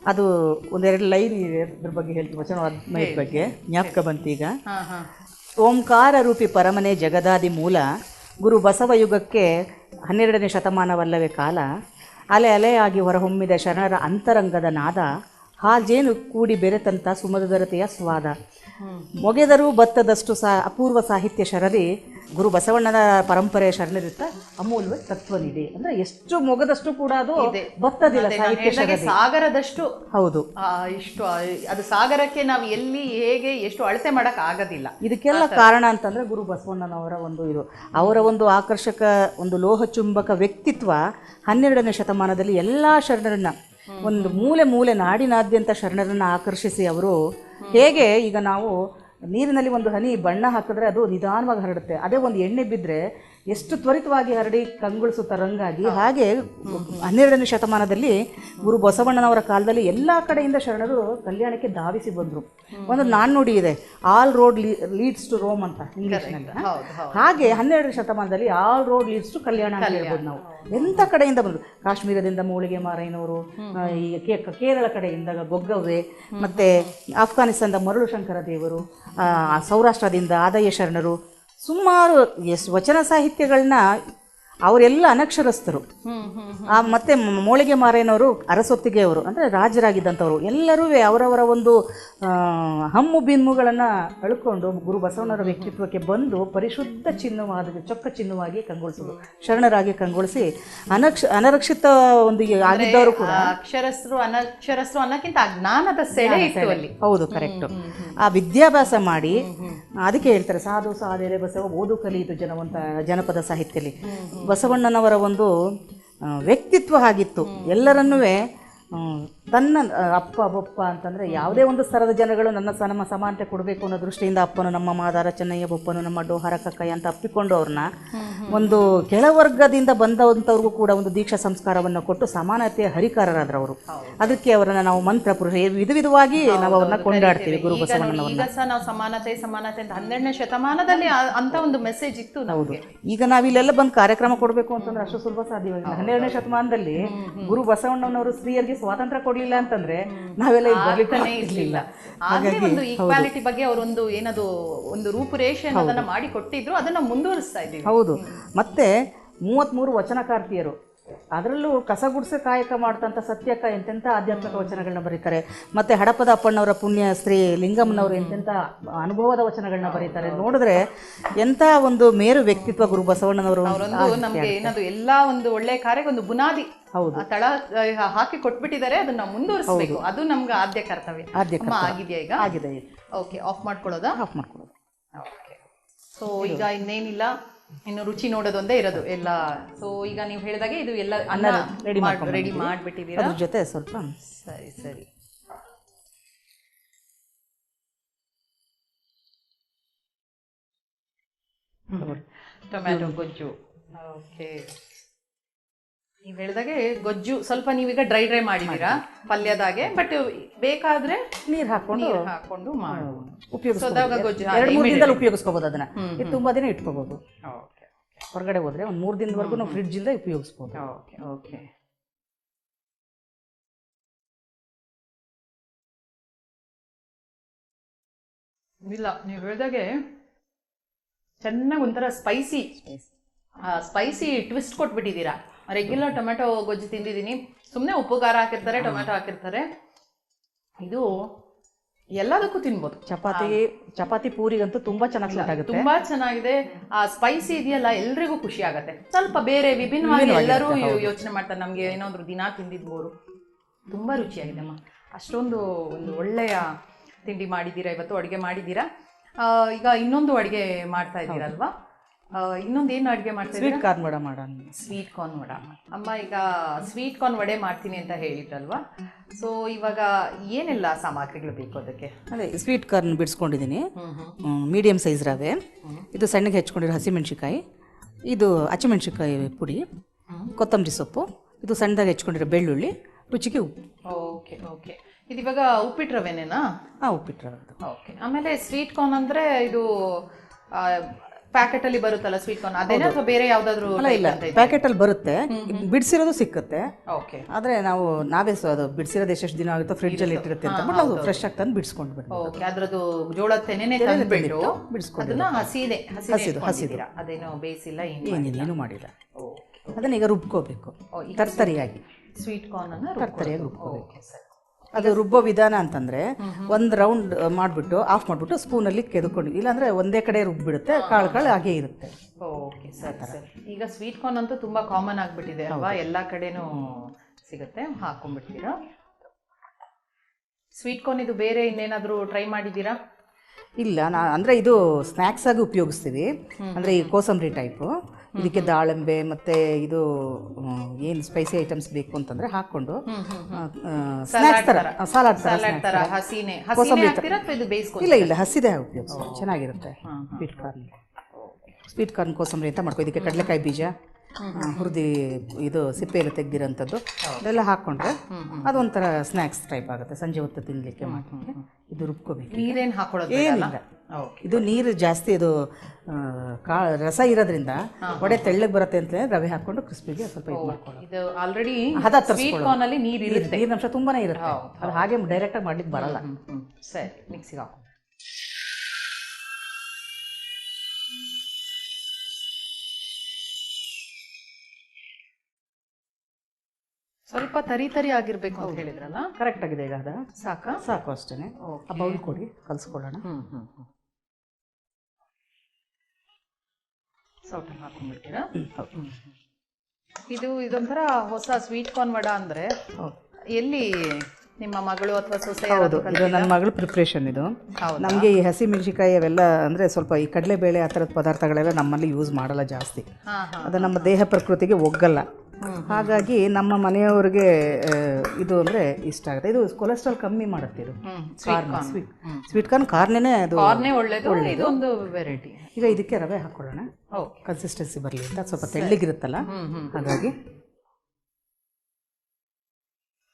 B: ಅದು ಒಂದೆರಡು ಲೈನ್ ಇದೆ ಅದ್ರ ಬಗ್ಗೆ ಹೇಳ್ತೀನಿ ವಚನ ವಾಜ್ಮಯದ ಬಗ್ಗೆ. ಜ್ಞಾಪಕ ಬಂತೀಗ ಓಂಕಾರ ರೂಪಿ ಪರಮನೆ ಜಗದಾದಿ ಮೂಲ ಗುರು ಬಸವ ಯುಗಕ್ಕೆ ಹನ್ನೆರಡನೇ ಶತಮಾನವಲ್ಲವೇ ಕಾಲ ಅಲೆ ಅಲೆಯಾಗಿ ಹೊರಹೊಮ್ಮಿದ ಶರಣರ ಅಂತರಂಗದ ನಾದ ಹಾಜೇನು ಕೂಡಿ ಬೆರೆತಂತ ಸುಮಧುರತೆಯ ಸ್ವಾದ. ಮೊಗೆದರೂ ಬತ್ತದಷ್ಟು ಸಾ ಅಪೂರ್ವ ಸಾಹಿತ್ಯ ಶರದಿ ಗುರು ಬಸವಣ್ಣನ ಪರಂಪರೆಯ ಶರಣರಿತ್ತ ಅಮೂಲ್ಯ ತತ್ವ ನಿಧಿ ಅಂದ್ರೆ ಎಷ್ಟು ಮೊಗದಷ್ಟು ಕೂಡ ಅದು ಬತ್ತದಿಲ್ಲ ಸಾಹಿತ್ಯ ಶರದಿ
A: ಸಾಗರದಷ್ಟು.
B: ಹೌದು.
A: ಇಷ್ಟು ಅದು ಸಾಗರಕ್ಕೆ ನಾವು ಎಲ್ಲಿ ಹೇಗೆ ಎಷ್ಟು ಅಳತೆ ಮಾಡಕ್ ಆಗೋದಿಲ್ಲ.
B: ಇದಕ್ಕೆಲ್ಲ ಕಾರಣ ಅಂತಂದ್ರೆ ಗುರು ಬಸವಣ್ಣನವರ ಒಂದು ಇದು. ಅವರ ಒಂದು ಆಕರ್ಷಕ ಒಂದು ಲೋಹಚುಂಬಕ ವ್ಯಕ್ತಿತ್ವ ಹನ್ನೆರಡನೇ ಶತಮಾನದಲ್ಲಿ ಎಲ್ಲ ಶರಣರನ್ನ ಒಂದು ಮೂಲೆ ಮೂಲೆ ನಾಡಿನಾದ್ಯಂತ ಶರಣರನ್ನು ಆಕರ್ಷಿಸಿ ಅವರು ಹೇಗೆ ಈಗ ನಾವು ನೀರಿನಲ್ಲಿ ಒಂದು ಹನಿ ಬಣ್ಣ ಹಾಕಿದ್ರೆ ಅದು ನಿಧಾನವಾಗಿ ಹರಡುತ್ತೆ. ಅದೇ ಒಂದು ಎಣ್ಣೆ ಬಿದ್ದರೆ ಎಷ್ಟು ತ್ವರಿತವಾಗಿ ಹರಡಿ ಕಂಗೊಳಿಸುತ್ತ ರಂಗಾಗಿ ಹಾಗೆ ಹನ್ನೆರಡನೇ ಶತಮಾನದಲ್ಲಿ ಗುರು ಬಸವಣ್ಣನವರ ಕಾಲದಲ್ಲಿ ಎಲ್ಲ ಕಡೆಯಿಂದ ಶರಣರು ಕಲ್ಯಾಣಕ್ಕೆ ಧಾವಿಸಿ ಬಂದರು. ಒಂದು ನಾಣ್ಣುಡಿ ಇದೆ all road leads to Rome ಅಂತ ಇಂಗ್ಲಿಷ್ನಲ್ಲಿ ಹಾಗೆ ಹನ್ನೆರಡನೇ ಶತಮಾನದಲ್ಲಿ all road leads to Kalyana ಅಂತ ಹೇಳ್ಬೋದು ನಾವು. ಎಂಥ ಕಡೆಯಿಂದ ಬಂದರು? ಕಾಶ್ಮೀರದಿಂದ ಮೂಳಿಗೆ ಮಾರೈನವರು ಈ ಕೇರಳ ಕಡೆಯಿಂದ ಗೊಗ್ಗವ್ರೆ ಮತ್ತೆ ಆಫ್ಘಾನಿಸ್ತಾನದ ಮರಳು ಶಂಕರ ದೇವರು ಸೌರಾಷ್ಟ್ರದಿಂದ ಆದಾಯ ಶರಣರು ಸುಮಾರು ಎಸ್ ವಚನ ಸಾಹಿತ್ಯಗಳನ್ನ ಅವರೆಲ್ಲ ಅನಕ್ಷರಸ್ಥರು. ಆ ಮತ್ತೆ ಮೋಳಿಗೆ ಮಾರೇನವರು ಅರಸೊತ್ತಿಗೆಯವರು ಅಂದರೆ ರಾಜರಾಗಿದ್ದಂಥವ್ರು. ಎಲ್ಲರೂ ಅವರವರ ಒಂದು ಹಮ್ಮು ಬಿಮ್ಮುಗಳನ್ನು ಅಳ್ಕೊಂಡು ಗುರು ಬಸವಣ್ಣರ ವ್ಯಕ್ತಿತ್ವಕ್ಕೆ ಬಂದು ಪರಿಶುದ್ಧ ಚಿನ್ನವಾದ ಚೊಕ್ಕ ಚಿನ್ನವಾಗಿ ಕಂಗೊಳಿಸೋದು ಶರಣರಾಗಿ ಕಂಗೊಳಿಸಿ ಅನಕ್ಷ ಅನರಕ್ಷಿತ ಒಂದು ಆಗಿದ್ದವರು ಕೂಡ
A: ಅಕ್ಷರಸ್ಥರು ಅನಕ್ಷರಸ್ಥರು ಅನ್ನಕ್ಕಿಂತ ಅಜ್ಞಾನದ ಜ್ಞಾನದ ಸೆಳೆ ಅಲ್ಲಿ.
B: ಹೌದು ಕರೆಕ್ಟ್. ಆ ವಿದ್ಯಾಭ್ಯಾಸ ಮಾಡಿ ಅದಕ್ಕೆ ಹೇಳ್ತಾರೆ ಸಾಧು ಸಾಧೆರೆ ಬಸವ ಓದು ಕಲಿಯಿತು ಜನವಂತ ಜನಪದ ಸಾಹಿತ್ಯದಲ್ಲಿ. ಬಸವಣ್ಣನವರ ಒಂದು ವ್ಯಕ್ತಿತ್ವ ಆಗಿತ್ತು ಎಲ್ಲರನ್ನೂ. ತನ್ನ ಅಪ್ಪ ಬೊಪ್ಪ ಅಂತಂದರೆ ಯಾವುದೇ ಒಂದು ಸ್ತರದ ಜನಗಳು ನನ್ನ ನಮ್ಮ ಸಮಾನತೆ ಕೊಡಬೇಕು ಅನ್ನೋ ದೃಷ್ಟಿಯಿಂದ ಅಪ್ಪನು ನಮ್ಮ ಮಾದಾರ ಚೆನ್ನಯ್ಯ ಬೊಪ್ಪನು ನಮ್ಮ ಡೋಹರ ಕಕ್ಕಯ್ಯ ಅಂತ ಅಪ್ಪಿಕೊಂಡು ಅವ್ರನ್ನ ಒಂದು ಕೆಳವರ್ಗದಿಂದ ಬಂದಂಥವ್ರಿಗೂ ಕೂಡ ಒಂದು ದೀಕ್ಷಾ ಸಂಸ್ಕಾರವನ್ನು ಕೊಟ್ಟು ಸಮಾನತೆಯ ಹರಿಕಾರರಾದ್ರು ಅವರು. ಅದಕ್ಕೆ ಅವರನ್ನು ನಾವು ಮಂತ್ರ ಪುರುಷ ವಿಧ ವಿಧವಾಗಿ ನಾವು ಅವ್ರನ್ನ ಕೊಂಡಾಡ್ತೀವಿ ಗುರು ಬಸವಣ್ಣನವ್ರನ್ನ.
A: ನಾವು ಸಮಾನತೆ ಸಮಾನತೆ ಅಂತ ಹನ್ನೆರಡನೇ ಶತಮಾನದಲ್ಲಿ ಅಂತ ಒಂದು ಮೆಸೇಜ್ ಇತ್ತು ಹೌದು.
B: ಈಗ ನಾವಿಲ್ಲೆಲ್ಲ ಬಂದು ಕಾರ್ಯಕ್ರಮ ಕೊಡಬೇಕು ಅಂತಂದ್ರೆ ಅಷ್ಟು ಸುಲಭ ಸಾಧ್ಯವಾಗಿಲ್ಲ. ಹನ್ನೆರಡನೇ ಶತಮಾನದಲ್ಲಿ ಗುರು ಬಸವಣ್ಣನವರು ಸ್ತ್ರೀಯರಿಗೆ ಸ್ವಾತಂತ್ರ್ಯ ಕೊಡ್ಲಿಲ್ಲ ಅಂತಂದ್ರೆ ನಾವೆಲ್ಲ ಇಲ್ಲಿ
A: ಇರ್ಲಿಲ್ಲ. ಹಾಗಾಗಿ ಒಂದು ಈಕ್ವಾಲಿಟಿ ಬಗ್ಗೆ ಅವರೊಂದು ಏನದು ಒಂದು ರೂಪುರೇಷೆ ಅದನ್ನ ಮಾಡಿ ಕೊಟ್ಟಿದ್ರು ಅದನ್ನ ಮುಂದುವರಿಸ್ತಾ ಇದ್ದೀವಿ.
B: ಹೌದು. ಮತ್ತೆ ಮೂವತ್ತ್ಮೂರು ವಚನಕಾರ್ತಿಯರು. ಅದರಲ್ಲೂ ಕಸ ಗುಡಿಸೆ ಕಾಯಕ ಮಾಡ್ತಂಥ ಸತ್ಯಕ ಎಂತೆಂಥ ಆಧ್ಯಾತ್ಮಿಕ ವಚನಗಳನ್ನ ಬರೀತಾರೆ. ಮತ್ತೆ ಹಡಪದ ಅಪ್ಪಣ್ಣವರ ಪುಣ್ಯ ಸ್ತ್ರೀ ಲಿಂಗಮ್ಮನವರು ಎಂತೆಂಥ ಅನುಭವದ ವಚನಗಳನ್ನ ಬರೀತಾರೆ. ನೋಡಿದ್ರೆ ಎಂತ ಒಂದು ಮೇರು ವ್ಯಕ್ತಿತ್ವ ಗುರು ಬಸವಣ್ಣನವರು
A: ಅವರೊಂದು ನಮ್ಗೆ ಏನದು ಎಲ್ಲಾ ಒಂದು ಒಳ್ಳೆ ಕಾರ್ಯಕ್ಕೆ ಒಂದು ಬುನಾದಿ. ಆ ತಳ ಹಾಕಿ ಕೊಟ್ಬಿಟ್ಟಿದ್ದಾರೆ ಅದನ್ನ ಮುಂದುವರಿಸಬೇಕು. ಅದು ನಮ್ಗೆ ಆದ್ಯ ಕರ್ತವ್ಯ.
B: ಆದ್ಯ
A: ಅಮ್ಮ ಆಗಿದೆಯಾ ಈಗ?
B: ಆಗಿದೆ
A: ಓಕೆ ಆಫ್ ಮಾಡ್ಕೊಳ್ಳೋದಾ?
B: ಆಫ್ ಮಾಡ್ಕೊಳ್ಳೋದು.
A: ಓಕೆ. ಸೊ ಈಗ ಇನ್ನೇನಿಲ್ಲ? ಇನ್ನು ರುಚಿ ನೋಡೋದೊಂದೇ ಇರೋದು ಎಲ್ಲ. ಸೊ ಈಗ ನೀವು ಹೇಳಿದಾಗೆ ಇದು ಎಲ್ಲ ಅನ್ನ
B: ready
A: ರೆಡಿ ಮಾಡಿಬಿಟ್ಟಿದ್ದೀರಾ?
B: ಅದ್ರ ಜೊತೆ ಸ್ವಲ್ಪ
A: ಸರಿ ಸರಿ. ಟೊಮ್ಯಾಟೊ ಗೊಜ್ಜು. ಓಕೆ. ನೀವು ಹೇಳಿದಾಗೆ ಗೊಜ್ಜು ಸ್ವಲ್ಪ ನೀವೀಗ ಡ್ರೈ ಡ್ರೈ ಮಾಡಿದ್ದೀರಾ ಪಲ್ಯದಾಗೆ ಬಟ್ ಬೇಕಾದ್ರೆ
B: ನೀರು ಹಾಕೊಂಡು
A: ನೀರು ಹಾಕೊಂಡು ಮಾಡುವುದು
B: ಉಪಯೋಗಿಸ್ಕೋಬಹುದು ಅದನ್ನ. ಇದು ತುಂಬಾ ದಿನ
A: ಇಟ್ಕೋಬಹುದು
B: ಹೊರಗಡೆ ಹೋದ್ರೆ ಒಂದು ಮೂರು ದಿನದವರೆಗೂ ನಾವು ಫ್ರಿಡ್ಜಿಂದ ಉಪಯೋಗಿಸ್ಬೋದು.
A: ಓಕೆ ಓಕೆ ಇಲ್ಲ ನೀವು ಹೇಳಿದಾಗೆ ಚೆನ್ನಾಗಿ ಒಂಥರ ಸ್ಪೈಸಿ ಸ್ಪೈಸಿ ಟ್ವಿಸ್ಟ್ ಕೊಟ್ಬಿಟ್ಟಿದ್ದೀರಾ. ರೆಗ್ಯುಲರ್ ಟೊಮೆಟೊ ಗೊಜ್ಜು ತಿಂದಿದ್ದೀನಿ. ಸುಮ್ಮನೆ ಉಪ್ಪು ಖಾರ ಹಾಕಿರ್ತಾರೆ ಟೊಮೆಟೊ ಹಾಕಿರ್ತಾರೆ. ಇದು ಎಲ್ಲದಕ್ಕೂ ತಿನ್ಬೋದು.
B: ಚಪಾತಿ ಚಪಾತಿ ಪೂರಿಗಂತೂ ತುಂಬಾ ಚೆನ್ನಾಗಿ ಸೂಟ್ ಆಗುತ್ತೆ.
A: ತುಂಬಾ ಚೆನ್ನಾಗಿದೆ. ಆ ಸ್ಪೈಸಿ ಇದೆಯಲ್ಲ ಎಲ್ರಿಗೂ ಖುಷಿ ಆಗುತ್ತೆ. ಸ್ವಲ್ಪ ಬೇರೆ ವಿಭಿನ್ನವಾಗಿ ಎಲ್ಲರೂ ಯೋಚನೆ ಮಾಡ್ತಾರೆ. ನಮ್ಗೆ ಏನಾದ್ರು ದಿನ ತಿಂದಿದ್ಬೋರು ತುಂಬಾ ರುಚಿಯಾಗಿದೆ ಅಮ್ಮ ಅಷ್ಟೊಂದು ಒಂದು ಒಳ್ಳೆಯ ತಿಂಡಿ ಮಾಡಿದ್ದೀರಾ ಇವತ್ತು ಅಡುಗೆ ಮಾಡಿದ್ದೀರಾ? ಈಗ ಇನ್ನೊಂದು ಅಡುಗೆ ಮಾಡ್ತಾ ಇದ್ದೀರಲ್ವಾ? ಇನ್ನೊಂದು ಏನು ಅಡುಗೆ ಮಾಡ್ತೀವಿ
B: ಸ್ವೀಟ್ ಕಾರ್ನ್ ವಡ ಮಾಡೋಣ.
A: Sweet corn vada. ಅಮ್ಮ ಈಗ ಸ್ವೀಟ್ ಕಾರ್ನ್ ವಡೆ ಮಾಡ್ತೀನಿ ಅಂತ ಹೇಳಿದ್ರಲ್ವಾ? ಸೊ ಇವಾಗ ಏನೆಲ್ಲ ಸಾಮಗ್ರಿಗಳು ಬೇಕು ಅದಕ್ಕೆ?
B: ಅದೇ ಸ್ವೀಟ್ ಕಾರ್ನ್ ಬಿಡಿಸ್ಕೊಂಡಿದ್ದೀನಿ. ಮೀಡಿಯಮ್ ಸೈಜ್ ರವೆ. ಇದು ಸಣ್ಣಗೆ ಹೆಚ್ಕೊಂಡಿರೋ ಹಸಿಮೆಣ್ಸಿಕಾಯಿ ಇದು ಹಸಿಮೆಣ್ಸಿಕಾಯಿ ಪುಡಿ. ಕೊತ್ತಂಬರಿ ಸೊಪ್ಪು. ಇದು ಸಣ್ಣದಾಗಿ ಹೆಚ್ಕೊಂಡಿರೋ ಬೆಳ್ಳುಳ್ಳಿ. ರುಚಿಗೆ ಉಪ್ಪು
A: ಓಕೆ ಓಕೆ. ಇದು ಇವಾಗ ಉಪ್ಪಿಟ್ಟು ರವೆನೇನಾ?
B: ಹಾಂ ಉಪ್ಪಿಟ್ಟು ರವೆ
A: ಓಕೆ. ಆಮೇಲೆ ಸ್ವೀಟ್ ಕಾರ್ನ್ ಅಂದರೆ ಇದು ಪ್ಯಾಕೆಟ್ ಅಲ್ಲಿ ಬರುತ್ತಲ್ಲ ಸ್ವೀಟ್ ಕಾರ್ನ್ ಅದೇನಾ ಅಥವಾ ಬೇರೆ ಯಾವ್ದಾದ್ರು
B: ಅಲ್ಲ ಇಲ್ಲ. ಪ್ಯಾಕೆಟಲ್ಲಿ ಬರುತ್ತೆ. ಬಿಡಿಸಿರೋದು ಸಿಕ್ಕುತ್ತೆ.
A: ಓಕೆ
B: ಆದ್ರೆ ನಾವು ನಾವೇ ಸೊ ಅದು ಬಿಡಿಸಿರೋದು ಎಷ್ಟು ದಿನ ಆಗುತ್ತೋ ಫ್ರಿಡ್ಜಲ್ಲಿ ಇಟ್ಟಿರುತ್ತೆ ಅಂತ. ಬಟ್ ನಾವು ಫ್ರೆಶ್ ಆಗಿ ತಂದು ಬಿಡಿಸ್ಕೊಂಡು ಬಿಡ್ತೀವಿ
A: ಓಕೆ ಅದ್ರದ್ದು ಜೋಳದ ತೆನೆನೆ ತಂದ್ಬಿಟ್ಟು
B: ಬಿಡಿಸ್ಕೊಂಡು
A: ಅದನ್ನ ಹಸಿದೆ ಹಸಿದು ಹಸಿದಿರಾ ಅದೇನೋ ಬೇಯಿಸಿಲ್ಲ ಏನು
B: ಏನಿದೆ ಏನೂ ಮಾಡಿಲ್ಲ.
A: ಓಕೆ
B: ಅದನ್ನ ಈಗ ರುಬ್ಕೋಬೇಕು. ತರ್ತರಿಯಾಗಿ.
A: ಸ್ವೀಟ್ ಕಾರ್ನ್ ಅನ್ನ
B: ತರ್ತರಿಯಾಗಿ ರುಬ್ಕೋಬೇಕು.
A: ಸರಿ.
B: ಅದು ರುಬ್ಬೋ ವಿಧಾನ ಅಂತಂದ್ರೆ ಒಂದು ರೌಂಡ್ ಮಾಡಿಬಿಟ್ಟು ಆಫ್ ಮಾಡಿಬಿಟ್ಟು ಸ್ಪೂನಲ್ಲಿ ಕೆದ್ಕೊಂಡು ಇಲ್ಲಾಂದ್ರೆ ಒಂದೇ ಕಡೆ ರುಬ್ಬಿಡುತ್ತೆ ಕಾಳು ಕಾಳು ಹಾಗೇ ಇರುತ್ತೆ.
A: ಓಕೆ ಸರ್ ಸರಿ. ಈಗ ಸ್ವೀಟ್ ಕಾರ್ನ್ ಅಂತೂ ತುಂಬಾ ಕಾಮನ್ ಆಗಿಬಿಟ್ಟಿದೆ ಅಲ್ವಾ? ಎಲ್ಲಾ ಕಡೆನೂ ಸಿಗುತ್ತೆ ಹಾಕೊಂಡ್ಬಿಡ್ತೀರಾ? ಸ್ವೀಟ್ ಕಾರ್ನ್ ಇದು ಬೇರೆ ಇನ್ನೇನಾದರೂ ಟ್ರೈ ಮಾಡಿದ್ದೀರಾ?
B: ಇಲ್ಲ ನಾ ಅಂದರೆ ಇದು ಸ್ನ್ಯಾಕ್ಸ್ ಆಗಿ ಉಪಯೋಗಿಸ್ತೀವಿ. ಅಂದರೆ ಈ ಕೋಸಂಬರಿ ಟೈಪು ಇದಕ್ಕೆ ದಾಳಿಂಬೆ ಮತ್ತು ಇದು ಏನು ಸ್ಪೈಸಿ ಐಟಮ್ಸ್ ಬೇಕು ಅಂತಂದರೆ ಹಾಕ್ಕೊಂಡು ಸ್ನ್ಯಾಕ್ಸ್ ಥರ ಸಲಾಡ್ ಥರ ಇಲ್ಲ ಇಲ್ಲ ಹಸಿದೆ ಚೆನ್ನಾಗಿರುತ್ತೆ. ಸ್ವೀಟ್ ಕಾರ್ನ್ ಸ್ವೀಟ್ ಕಾರ್ನ್ ಕೋಸಂಬರಿ ಅಂತ ಮಾಡ್ಕೊ ಇದಕ್ಕೆ ಕಡಲೆಕಾಯಿ ಬೀಜ ಹುರಿದಿ ಇದು ಸಿಪ್ಪೆ ಎಲ್ಲ ತೆಗ್ದಿರೋಂಥದ್ದು ಅದೆಲ್ಲ ಹಾಕ್ಕೊಂಡ್ರೆ ಅದೊಂಥರ ಸ್ನ್ಯಾಕ್ಸ್ ಟೈಪ್ ಆಗುತ್ತೆ. ಸಂಜೆ ಹೊತ್ತು ತಿನ್ನಲಿಕ್ಕೆ ಮಾಡಲಿಕ್ಕೆ ಇದು ರುಬ್ಕೋಬೇಕು.
A: ನೀರೇನು ಹಾಕೊಳ್ಳೋದು?
B: ಏನಿಲ್ಲ. ಇದು ನೀರು ಜಾಸ್ತಿ ಇದು ಕಾ ರಸ ಇರೋದ್ರಿಂದ ಒಡೆ ತೆಳ್ಳಗೆ ಬರುತ್ತೆ ಅಂತ ರವೆ ಹಾಕೊಂಡು ಕ್ರಿಸ್ಪಿಗೆ ಸ್ವಲ್ಪ ಇದು ಮಾಡ್ಕೊಳ್ಳೋದು.
A: ಇದು ಆಲ್ರೆಡಿ
B: ಹದ
A: ನೀರು ಇರುತ್ತೆ.
B: ನೀರಿನಂಶ ತುಂಬಾನೇ ಇರುತ್ತೆ. ಅದು ಹಾಗೆ ಡೈರೆಕ್ಟಾಗಿ ಮಾಡ್ಲಿಕ್ಕೆ ಬರಲ್ಲ.
A: ಸರಿ ಮಿಕ್ಸಿಗೆ ಹಾಕು. ಸ್ವಲ್ಪ ತರಿ ತರಿ ಆಗಿರ್ಬೇಕು ಅಂತ ಹೇಳಿದ್ರಲ್ಲ?
B: ಕರೆಕ್ಟ್ ಆಗಿದೆ ಈಗ ಅದ.
A: ಸಾಕಾ?
B: ಸಾಕು ಅಷ್ಟೇ ಬೌಲ್ ಕೊಡಿ ಕಲಿಸ್ಕೊಳ್ಳೋಣ.
A: ಹ್ಮ್ ಹ್ಮ್. ಸೌಟನ್ ಹಾಕೊಂಡ್ಬಿಡ್ತೀರಾ. ಇದು ಇದೊಂಥರ ಹೊಸ ಸ್ವೀಟ್ ಕಾರ್ನ್ ವಡ ಅಂದ್ರೆ ಎಲ್ಲಿ ನಿಮ್ಮ ಮಗಳು ಅಥವಾ ಸೊಸೆ
B: ಹೌದು ಇದು ನನ್ನ ಮಗಳು ಪ್ರಿಪ್ರೇಷನ್ ಇದು? ನಮಗೆ ಈ ಹಸಿ ಮೆಣಸಿಕಾಯಿ ಅವೆಲ್ಲ ಅಂದರೆ ಸ್ವಲ್ಪ ಈ ಕಡಲೆಬೇಳೆ ಆ ಥರದ ಪದಾರ್ಥಗಳೆಲ್ಲ ನಮ್ಮಲ್ಲಿ ಯೂಸ್ ಮಾಡಲ್ಲ ಜಾಸ್ತಿ. ಅದು ನಮ್ಮ ದೇಹ ಪ್ರಕೃತಿಗೆ ಒಗ್ಗಲ್ಲ. ಹಾಗಾಗಿ ನಮ್ಮ ಮನೆಯವರಿಗೆ ಇದು ಅಂದರೆ ಇಷ್ಟ ಆಗುತ್ತೆ. ಇದು ಕೊಲೆಸ್ಟ್ರಾಲ್ ಕಮ್ಮಿ ಮಾಡುತ್ತೆ ಇದು. ಕಾರ್ನ್ ಸ್ವೀಟ್ ಸ್ವೀಟ್ ಕಾರ್ನ್ ಕಾರ್ನೇ ಅದು
A: ಕಾರ್ನೇ ಒಳ್ಳೇದು ಒಂದು ವೆರೈಟಿ
B: ಈಗ ಇದಕ್ಕೆ ರವೆ ಹಾಕೊಳ್ಳೋಣ. ಕನ್ಸಿಸ್ಟೆನ್ಸಿ ಬರಲಿ ಅಂತ. ಸ್ವಲ್ಪ ತೆಳ್ಳಗಿರುತ್ತಲ್ಲ? ಹಾಗಾಗಿ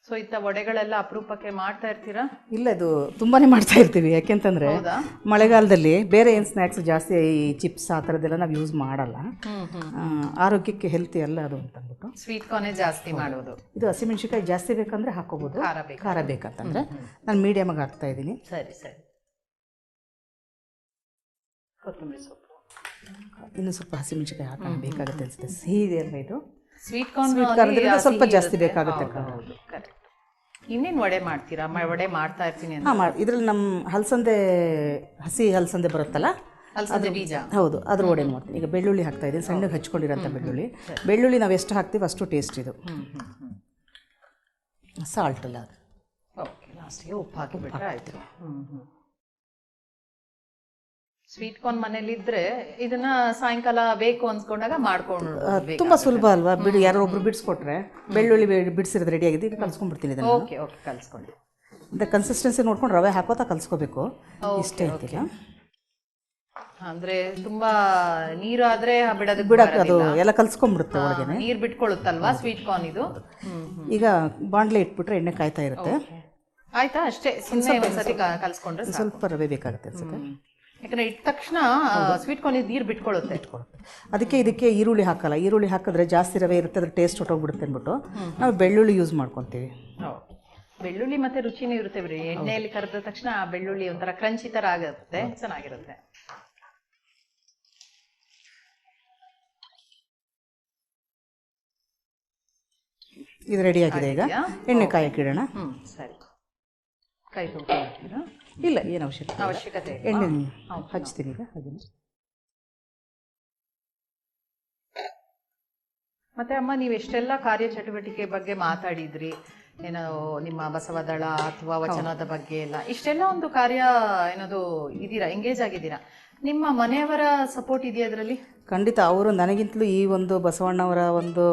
A: ಸೊ ಇತ್ತ ವಡೆಗಳೆಲ್ಲ ಅಪರೂಪಕ್ಕೆ ಮಾಡ್ತಾ ಇರ್ತೀರಾ?
B: ಇಲ್ಲ ಇದು ತುಂಬಾನೇ ಮಾಡ್ತಾ ಇರ್ತೀವಿ. ಯಾಕೆಂತಂದ್ರೆ ಮಳೆಗಾಲದಲ್ಲಿ ಬೇರೆ ಏನು ಸ್ನ್ಯಾಕ್ಸ್ ಜಾಸ್ತಿ ಈ ಚಿಪ್ಸ್ ಆ ಥರದ್ದೆಲ್ಲ ನಾವು ಯೂಸ್ ಮಾಡಲ್ಲ. ಆ, ಆರೋಗ್ಯಕ್ಕೆ ಹೆಲ್ತಿ ಅಲ್ಲ ಅದು ಅಂತಂದ್ಬಿಟ್ಟು
A: ಸ್ವೀಟ್ ಕಾರ್ನೇ ಜಾಸ್ತಿ ಮಾಡೋದು.
B: ಇದು ಹಸಿಮೆಣ್ಸಿಕಾಯಿ ಜಾಸ್ತಿ ಬೇಕಂದ್ರೆ ಹಾಕೋಬಹುದು
A: ಖಾರ ಬೇಕು.
B: ಖಾರ ಬೇಕಂತಂದ್ರೆ. ನಾನು ಮೀಡಿಯಮಾಗಿ ಹಾಕ್ತಾ ಇದ್ದೀನಿ.
A: ಸರಿ ಸರಿ. ಕೊತ್ತಂಬರಿ ಸೊಪ್ಪು.
B: ಇನ್ನು ಸ್ವಲ್ಪ ಹಸಿಮೆಣಸಿಕಾಯಿ ಹಾಕೋಣ ಬೇಕಾಗುತ್ತೆ ಅನ್ಸುತ್ತೆ. ಸಿಹಿ ಇದೆ ಅಲ್ವಾ ಇದು?
A: ಸ್ವೀಟ್ ಕಾರ್ನ್
B: ಸ್ವೀಟ್ ಕಾರ್ನ್ ಅಂದ್ರೆ ಸ್ವಲ್ಪ ಜಾಸ್ತಿ ಬೇಕಾಗುತ್ತೆ
A: ಕರೆಕ್ಟ್ ಇನ್ನೇನು ವಡೆ ಮಾಡ್ತೀರಾ? ವಡೆ ಮಾಡ್ತಾ ಇರ್ತೀನಿ
B: ಹಾಂ ಮಾಡಿ ಇದ್ರಲ್ಲಿ ನಮ್ಮ ಹಲಸಂದೆ ಹಸಿ ಹಲಸಂದೆ ಬರುತ್ತಲ್ಲ?
A: ಅದು ಬೀಜ.
B: ಹೌದು ಅದ್ರ ವಡೆ ಮಾಡ್ತೀನಿ. ಈಗ ಬೆಳ್ಳುಳ್ಳಿ ಹಾಕ್ತಾ ಇದ್ದೀನಿ ಸಣ್ಣಗೆ ಹಚ್ಕೊಂಡಿರೋಂಥ ಬೆಳ್ಳುಳ್ಳಿ. ಬೆಳ್ಳುಳ್ಳಿ ನಾವು ಎಷ್ಟು ಹಾಕ್ತೀವಿ ಅಷ್ಟು ಟೇಸ್ಟ್ ಇದು. ಸಾಲ್ಟ್ ಅಲ್ಲ ಅದು.
A: ಓಕೆ ಲಾಸ್ಟಿಗೆ ಉಪ್ಪು ಹಾಕಿಬಿಟ್ರೆ ಆಯಿತು. ಹ್ಮ್ ಹ್ಮ್. ಸ್ವೀಟ್ ಕಾರ್ನ್ ಮನೇಲಿ ಇದ್ರೆ ಇದನ್ನ ಸಾಯಂಕಾಲ ಬೇಕು ಅನ್ಸ್ಕೊಂಡಾಗ ಮಾಡ್ಕೊಂಡು
B: ತುಂಬಾ ಸುಲಭ ಅಲ್ವಾ? ಬಿಡಿ ಯಾರೋ ಒಬ್ರು ಬಿಡಿಸ್ಕೊಟ್ರೆ ಬೆಳ್ಳುಳ್ಳಿ ಬಿಡಿಸಿರೋದು ರೆಡಿ ಆಗಿದೆ ಇದು ಕಲ್ಸ್ಕೊಂಡ್ಬಿಡ್ತೀನಿ ಇದನ್ನ.
A: ಓಕೆ ಓಕೆ ಕಲ್ಸ್ಕೊಂಡು
B: ಅಂದರೆ ಕನ್ಸಿಸ್ಟೆನ್ಸಿ ನೋಡ್ಕೊಂಡು ರವೆ ಹಾಕೋತ ಕಲ್ಸ್ಕೋಬೇಕು. ಇಷ್ಟೇ ಅಂತೀಗ
A: ಅಂದ್ರೆ ತುಂಬಾ ನೀರಾದ್ರೆ ಬಿಡೋದು
B: ಬಿಡಕ್ಕೆ ಅದು ಎಲ್ಲ ಕಲ್ಸ್ಕೊಂಡ್ಬಿಡುತ್ತೆ ಒಳಗೆ
A: ನೀರ್ ಬಿಟ್ಕೊಳ್ಳುತ್ತಲ್ವಾ ಸ್ವೀಟ್ ಕಾರ್ನ್ ಇದು?
B: ಈಗ ಬಾಂಡ್ಲೆ ಇಟ್ಬಿಟ್ರೆ ಎಣ್ಣೆ ಕಾಯ್ತಾ ಇರುತ್ತೆ.
A: ಆಯ್ತಾ? ಅಷ್ಟೇ. ಸುಮ್ಮನೆ ಒಂದ್ಸತಿ ಕಲ್ಸ್ಕೊಂಡ್ರೆ
B: ಸ್ವಲ್ಪ ರವೆ ಬೇಕಾಗುತ್ತೆ ಅನ್ಸುತ್ತೆ.
A: ಯಾಕಂದ್ರೆ ಇಟ್ಟ ತಕ್ಷಣ ಸ್ವೀಟ್ ಕಾರ್ನ್ ನೀರು ಬಿಟ್ಕೊಳ್ಳುತ್ತೆ
B: ಅದಕ್ಕೆ ಇದಕ್ಕೆ ಈರುಳ್ಳಿ ಹಾಕಲ್ಲ. ಈರುಳ್ಳಿ ಹಾಕಿದ್ರೆ ಜಾಸ್ತಿ ರವೆ ಇರುತ್ತೆ ಅದ್ರ ಟೇಸ್ಟ್ ಹೊಟ್ಟೋಗ್ಬಿಡುತ್ತೆ ಅಂದ್ಬಿಟ್ಟು ನಾವು ಬೆಳ್ಳುಳ್ಳಿ ಯೂಸ್ ಮಾಡ್ಕೊತೀವಿ.
A: ಬೆಳ್ಳುಳ್ಳಿ ಮತ್ತೆ ರುಚಿನೂ ಇರುತ್ತೆ ಬಿಡಿ. ಎಣ್ಣೆಯಲ್ಲಿ ಕರೆದ ತಕ್ಷಣ ಆ ಬೆಳ್ಳುಳ್ಳಿ ಒಂಥರ ಕ್ರಂಚಿ ತರ ಆಗುತ್ತೆ ಚೆನ್ನಾಗಿರುತ್ತೆ.
B: ಇದು ರೆಡಿ ಆಗಿದೆ ಈಗ? ಎಣ್ಣೆ ಕಾಯಕ್ಕೆ ಇಡೋಣ.
A: ಹ್ಮ್ ಸರಿ. ಕೈ ತೊಳ್ಕೊಳ್ತೀರಾ
B: ಇಲ್ಲ ಏನು
A: ಅವಶ್ಯಕತೆ ಅವಶ್ಯಕತೆ.
B: ಎಣ್ಣೆ. ಹಚ್ತೀನಿ ಈಗ ಅದನ್ನು
A: ಮತ್ತೆ ಅಮ್ಮ ನೀವು ಎಷ್ಟೆಲ್ಲ ಕಾರ್ಯಚಟುವಟಿಕೆ ಬಗ್ಗೆ ಮಾತಾಡಿದ್ರಿ? ಏನೋ ನಿಮ್ಮ ಬಸವದಳ ಅಥವಾ ವಚನದ ಬಗ್ಗೆ ಎಲ್ಲ. ಇಷ್ಟೆಲ್ಲ ಒಂದು ಕಾರ್ಯ ಏನದು ಇದೀರಾ ಎಂಗೇಜ್ ಆಗಿದ್ದೀರಾ? ನಿಮ್ಮ ಮನೆಯವರ ಸಪೋರ್ಟ್ ಇದೆಯಾ ಅದರಲ್ಲಿ
B: ಖಂಡಿತ ಅವರು ನನಗಿಂತಲೂ ಈ ಒಂದು ಬಸವಣ್ಣವರ ಒಂದು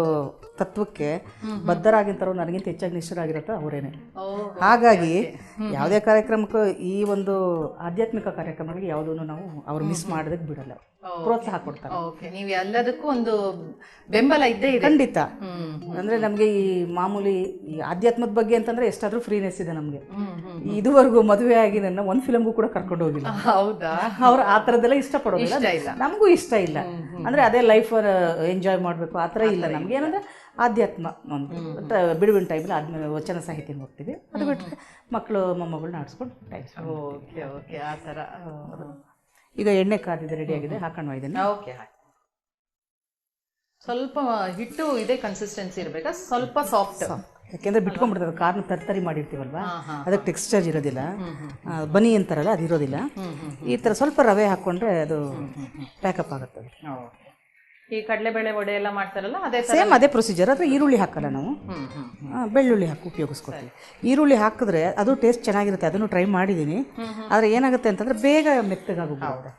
B: ತತ್ವಕ್ಕೆ ಬದ್ಧರಾಗಿಂತವ್ರು ನನಗಿಂತ ಹೆಚ್ಚಾಗಿ ನಿಶ್ಚಿತರಾಗಿರುತ್ತೆ ಅವರೇನೆ. ಹಾಗಾಗಿ ಯಾವುದೇ ಕಾರ್ಯಕ್ರಮಕ್ಕೂ ಈ ಒಂದು ಆಧ್ಯಾತ್ಮಿಕ ಕಾರ್ಯಕ್ರಮಗಳಿಗೆ ಯಾವುದನ್ನು ನಾವು ಅವ್ರು ಮಿಸ್ ಮಾಡೋದಕ್ಕೆ ಬಿಡಲ್ಲ. ಪ್ರೋತ್ಸಾಹ ಕೊಡ್ತಾರೆ.
A: ನೀವು ಎಲ್ಲದಕ್ಕೂ ಒಂದು ಬೆಂಬಲ ಇದ್ದೇ ಇದೆ.
B: ಖಂಡಿತ. ಅಂದ್ರೆ ನಮಗೆ ಈ ಮಾಮೂಲಿ ಈ ಆಧ್ಯಾತ್ಮದ ಬಗ್ಗೆ ಅಂತಂದ್ರೆ ಎಷ್ಟಾದ್ರೂ ಫ್ರೀನೆಸ್ ಇದೆ ನಮಗೆ. ಇದುವರೆಗೂ ಮದುವೆ ಆಗಿ ನನ್ನ ಒಂದ್ ಫಿಲಮ್ಗೂ ಕೂಡ ಕರ್ಕೊಂಡು ಹೋಗಿಲ್ಲ. <laughs>
A: ಹೌದಾ?
B: ಅವ್ರು ಆ ತರದೆಲ್ಲ ಇಷ್ಟಪಡೋದಿಲ್ಲ. ನಮಗೂ ಇಷ್ಟ ಇಲ್ಲ. ಅಂದ್ರೆ ಅದೇ ಲೈಫ್ ಎಂಜಾಯ್ ಮಾಡಬೇಕು ಆತರ ಥರ ಇಲ್ಲ ನಮ್ಗೆ. ಏನಂದ್ರೆ ಆಧ್ಯಾತ್ಮ ಒಂದು ಬಿಡುವಿನ ಟೈಮಲ್ಲಿ ಆದ್ಮೇಲೆ ವಚನ ಸಾಹಿತ್ಯ ಹೋಗ್ತೀವಿ ಅದು ಬಿಟ್ಟರೆ ಮಕ್ಕಳು ಮೊಮ್ಮಗಳನ್ನ ಆಡಿಸ್ಕೊಂಡು ಟೈಮ್
A: ಓಕೆ ಓಕೆ ಆ ಥರ
B: ಈಗ ಎಣ್ಣೆ ಕಾದಿದೆ ರೆಡಿ ಆಗಿದೆ ಹಾಕೊಂಡು ಇದನ್ನು.
A: ಓಕೆ ಸ್ವಲ್ಪ ಹಿಟ್ಟು ಇದೆ ಕನ್ಸಿಸ್ಟೆನ್ಸಿ ಇರಬೇಕಾ? ಸ್ವಲ್ಪ ಸಾಫ್ಟ್
B: ಯಾಕೆಂದ್ರೆ ಬಿಟ್ಕೊಂಡ್ಬಿಡ್ತದೆ ಕಾರ್ನ ತರ್ತರಿ ಮಾಡಿರ್ತೀವಲ್ವಾ? ಅದಕ್ಕೆ ಟೆಕ್ಸ್ಚರ್ ಇರೋದಿಲ್ಲ. ಬನಿ ಅಂತಾರಲ್ಲ ಅದು ಇರೋದಿಲ್ಲ. ಈ ಥರ ಸ್ವಲ್ಪ ರವೆ ಹಾಕ್ಕೊಂಡ್ರೆ ಅದು ಪ್ಯಾಕಪ್ ಆಗುತ್ತೆ.
A: ಈ ಕಡಲೆಬೇಳೆ ವಡೆ ಎಲ್ಲ ಮಾಡ್ತಾರಲ್ಲ ಅದೇ
B: ಸೇಮ್ ಅದೇ ಪ್ರೊಸೀಜರ್ ಆದರೆ ಈರುಳ್ಳಿ ಹಾಕಲ್ಲ ನಾವು. ಬೆಳ್ಳುಳ್ಳಿ ಹಾಕಿ ಉಪಯೋಗಿಸ್ಕೊತೀವಿ. ಈರುಳ್ಳಿ ಹಾಕಿದ್ರೆ ಅದು ಟೇಸ್ಟ್ ಚೆನ್ನಾಗಿರುತ್ತೆ. ಅದನ್ನು ಟ್ರೈ ಮಾಡಿದ್ದೀನಿ. ಆದರೆ ಏನಾಗುತ್ತೆ ಅಂತಂದ್ರೆ ಬೇಗ
A: ಮೆತ್ತಗಾಗುತ್ತೆ